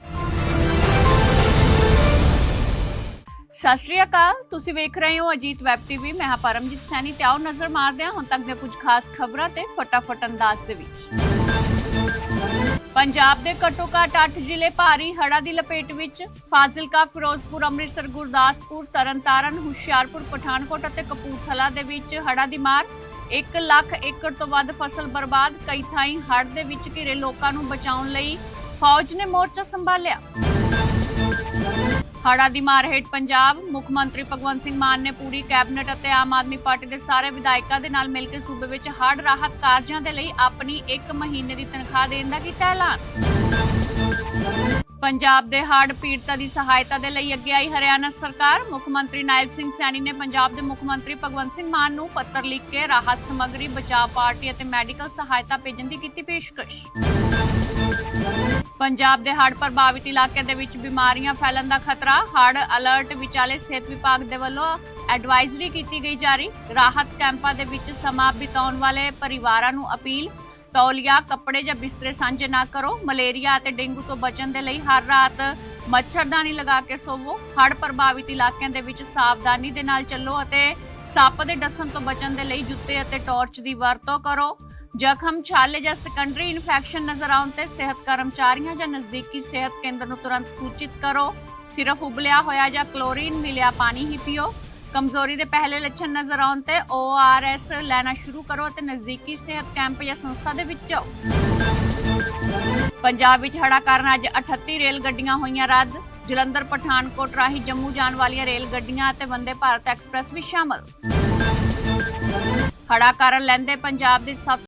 S1: ਸਤਿ ਸ਼੍ਰੀ ਅਕਾਲ। ਤੁਸੀਂ ਵੇਖ ਰਹੇ ਹੋ ਅਜੀਤ ਵੈਬ ਟੀਵੀ। ਮੈਂ ਹਾਂ ਪਰਮਜੀਤ ਸੈਣੀ ਤੇ ਆਓ ਨਜ਼ਰ ਮਾਰਦੇ ਹਾਂ ਹੁਣ ਤੱਕ ਦੇ ਕੁਝ ਖਾਸ ਖਬਰਾਂ ਤੇ ਫਟਾਫਟ ਅੰਦਾਜ਼ ਦੇ ਵਿੱਚ। ਪੰਜਾਬ ਦੇ ਘੱਟੋ-ਘੱਟ 8 ਜ਼ਿਲ੍ਹੇ ਭਾਰੀ ਹੜ੍ਹਾਂ ਦੀ ਲਪੇਟ ਵਿੱਚ ਫਾਜ਼ਿਲਕਾ, ਫਿਰੋਜ਼ਪੁਰ, ਅੰਮ੍ਰਿਤਸਰ, ਗੁਰਦਾਸਪੁਰ, ਤਰਨਤਾਰਨ, ਹੁਸ਼ਿਆਰਪੁਰ, ਪਠਾਨਕੋਟ ਅਤੇ ਕਪੂਰਥਲਾ ਦੇ ਵਿੱਚ ਹੜ੍ਹਾਂ ਦੀ ਮਾਰ। 1 ਲੱਖ ਏਕੜ ਤੋਂ ਵੱਧ ਫਸਲ ਬਰਬਾਦ। ਕਈ ਥਾਈਂ ਹੜ੍ਹ ਦੇ ਵਿੱਚ ਘਿਰੇ ਲੋਕਾਂ ਨੂੰ ਬਚਾਉਣ ਲਈ ਫੌਜ ਨੇ ਮੋਰਚਾ ਸੰਭਾਲਿਆ। ਹੜ੍ਹਾਂ ਦੀ ਮਾਰ ਹੇਠ ਪੰਜਾਬ, ਮੁੱਖ ਮੰਤਰੀ ਭਗਵੰਤ ਸਿੰਘ ਮਾਨ ਨੇ ਪੂਰੀ ਕੈਬਨਿਟ ਅਤੇ ਆਮ ਆਦਮੀ ਪਾਰਟੀ ਦੇ ਸਾਰੇ ਵਿਧਾਇਕਾਂ ਦੇ ਨਾਲ ਮਿਲ ਕੇ ਸੂਬੇ ਵਿੱਚ ਹੜ੍ਹ ਰਾਹਤ ਕਾਰਜਾਂ ਦੇ ਲਈ ਆਪਣੀ 1 ਮਹੀਨੇ ਦੀ ਤਨਖਾਹ ਦੇਣ ਦਾ ਕੀਤਾ ਐਲਾਨ। ਪੰਜਾਬ ਦੇ ਹੜ੍ਹ ਪੀੜਤਾਂ ਦੀ ਸਹਾਇਤਾ ਦੇ ਲਈ ਅੱਗੇ ਆਈ ਹਰਿਆਣਾ ਸਰਕਾਰ, ਮੁੱਖ ਮੰਤਰੀ ਨਾਇਬ ਸਿੰਘ ਸੈਣੀ ਨੇ ਪੰਜਾਬ ਦੇ ਮੁੱਖ ਮੰਤਰੀ ਭਗਵੰਤ ਸਿੰਘ ਮਾਨ ਨੂੰ ਪੱਤਰ ਲਿਖ ਕੇ ਰਾਹਤ ਸਮੱਗਰੀ, ਬਚਾਅ ਪਾਰਟੀ ਅਤੇ ਮੈਡੀਕਲ ਸਹਾਇਤਾ ਭੇਜਣ ਦੀ ਕੀਤੀ ਪੇਸ਼ਕਸ਼। ਪੰਜਾਬ ਦੇ ਹੜ੍ਹ ਪ੍ਰਭਾਵਿਤ ਇਲਾਕਿਆਂ ਦੇ ਵਿੱਚ ਬਿਮਾਰੀਆਂ ਫੈਲਣ ਦਾ ਖਤਰਾ, ਹੜ੍ਹ ਅਲਰਟ ਵਿਚਾਲੇ ਸਿਹਤ ਵਿਭਾਗ ਦੇ ਵੱਲੋਂ ਐਡਵਾਈਜ਼ਰੀ ਕੀਤੀ ਗਈ ਜਾਰੀ। ਰਾਹਤ ਕੈਂਪਾਂ ਦੇ ਵਿੱਚ ਸਮਾਂ ਬਿਤਾਉਣ ਵਾਲੇ ਪਰਿਵਾਰਾਂ ਨੂੰ ਅਪੀਲ, ਤੌਲੀਆ, ਕੱਪੜੇ ਜਾਂ ਬਿਸਤਰੇ ਸਾਂਝੇ ਨਾ ਕਰੋ। ਮਲੇਰੀਆ ਅਤੇ ਡੇਂਗੂ ਤੋਂ ਬਚਣ ਦੇ ਲਈ ਹਰ ਰਾਤ ਮੱਛਰਦਾਨੀ ਲਗਾ ਕੇ ਸੋਵੋ। ਹੜ੍ਹ ਪ੍ਰਭਾਵਿਤ ਇਲਾਕਿਆਂ ਦੇ ਵਿੱਚ ਸਾਵਧਾਨੀ ਦੇ ਨਾਲ ਚੱਲੋ ਅਤੇ ਸੱਪ ਦੇ ਡਸਣ ਤੋਂ ਬਚਣ ਦੇ ਲਈ ਜੁੱਤੇ ਅਤੇ ਟਾਰਚ ਦੀ ਵਰਤੋਂ ਕਰੋ। ਜ਼ਖਮ, ਛਾਲੇ ਜਾਂ ਸੈਕੰਡਰੀ ਇਨਫੈਕਸ਼ਨ ਨਜ਼ਰ ਆਉਣ ਤੇ ਸਿਹਤ ਕਰਮਚਾਰੀਆਂ ਜਾਂ ਨਜ਼ਦੀਕੀ ਸਿਹਤ ਕੇਂਦਰ ਨੂੰ ਤੁਰੰਤ ਸੂਚਿਤ ਕਰੋ। ਸਿਰਫ ਉਬਲਿਆ ਹੋਇਆ ਜਾਂ ਕਲੋਰੀਨ ਮਿਲਿਆ ਪਾਣੀ ਹੀ ਪੀਓ। ਕਮਜ਼ੋਰੀ ਦੇ ਪਹਿਲੇ ਲੱਛਣ ਨਜ਼ਰ ਆਉਣ ਤੇ ORS ਲੈਣਾ ਸ਼ੁਰੂ ਕਰੋ ਅਤੇ ਨਜ਼ਦੀਕੀ ਸਿਹਤ ਕੈਂਪ ਜਾਂ ਸੰਸਥਾ ਦੇ ਵਿੱਚ ਜਾਓ। ਪੰਜਾਬ ਵਿੱਚ ਹੜਾ ਕਾਰਨ ਅੱਜ 38 ਰੇਲ ਗੱਡੀਆਂ ਹੋਈਆਂ ਰੱਦ। ਜਲੰਧਰ, ਪਠਾਨਕੋਟ ਰਾਹੀਂ ਜੰਮੂ ਜਾਣ ਵਾਲੀਆਂ ਰੇਲ ਗੱਡੀਆਂ ਅਤੇ ਵੰਦੇ ਭਾਰਤ ਐਕਸਪ੍ਰੈਸ ਵੀ ਸ਼ਾਮਲ। ਹੜਾ ਕਾਰਨ ਲੈਂਦੇ ਪੰਜਾਬ ਦੀ 7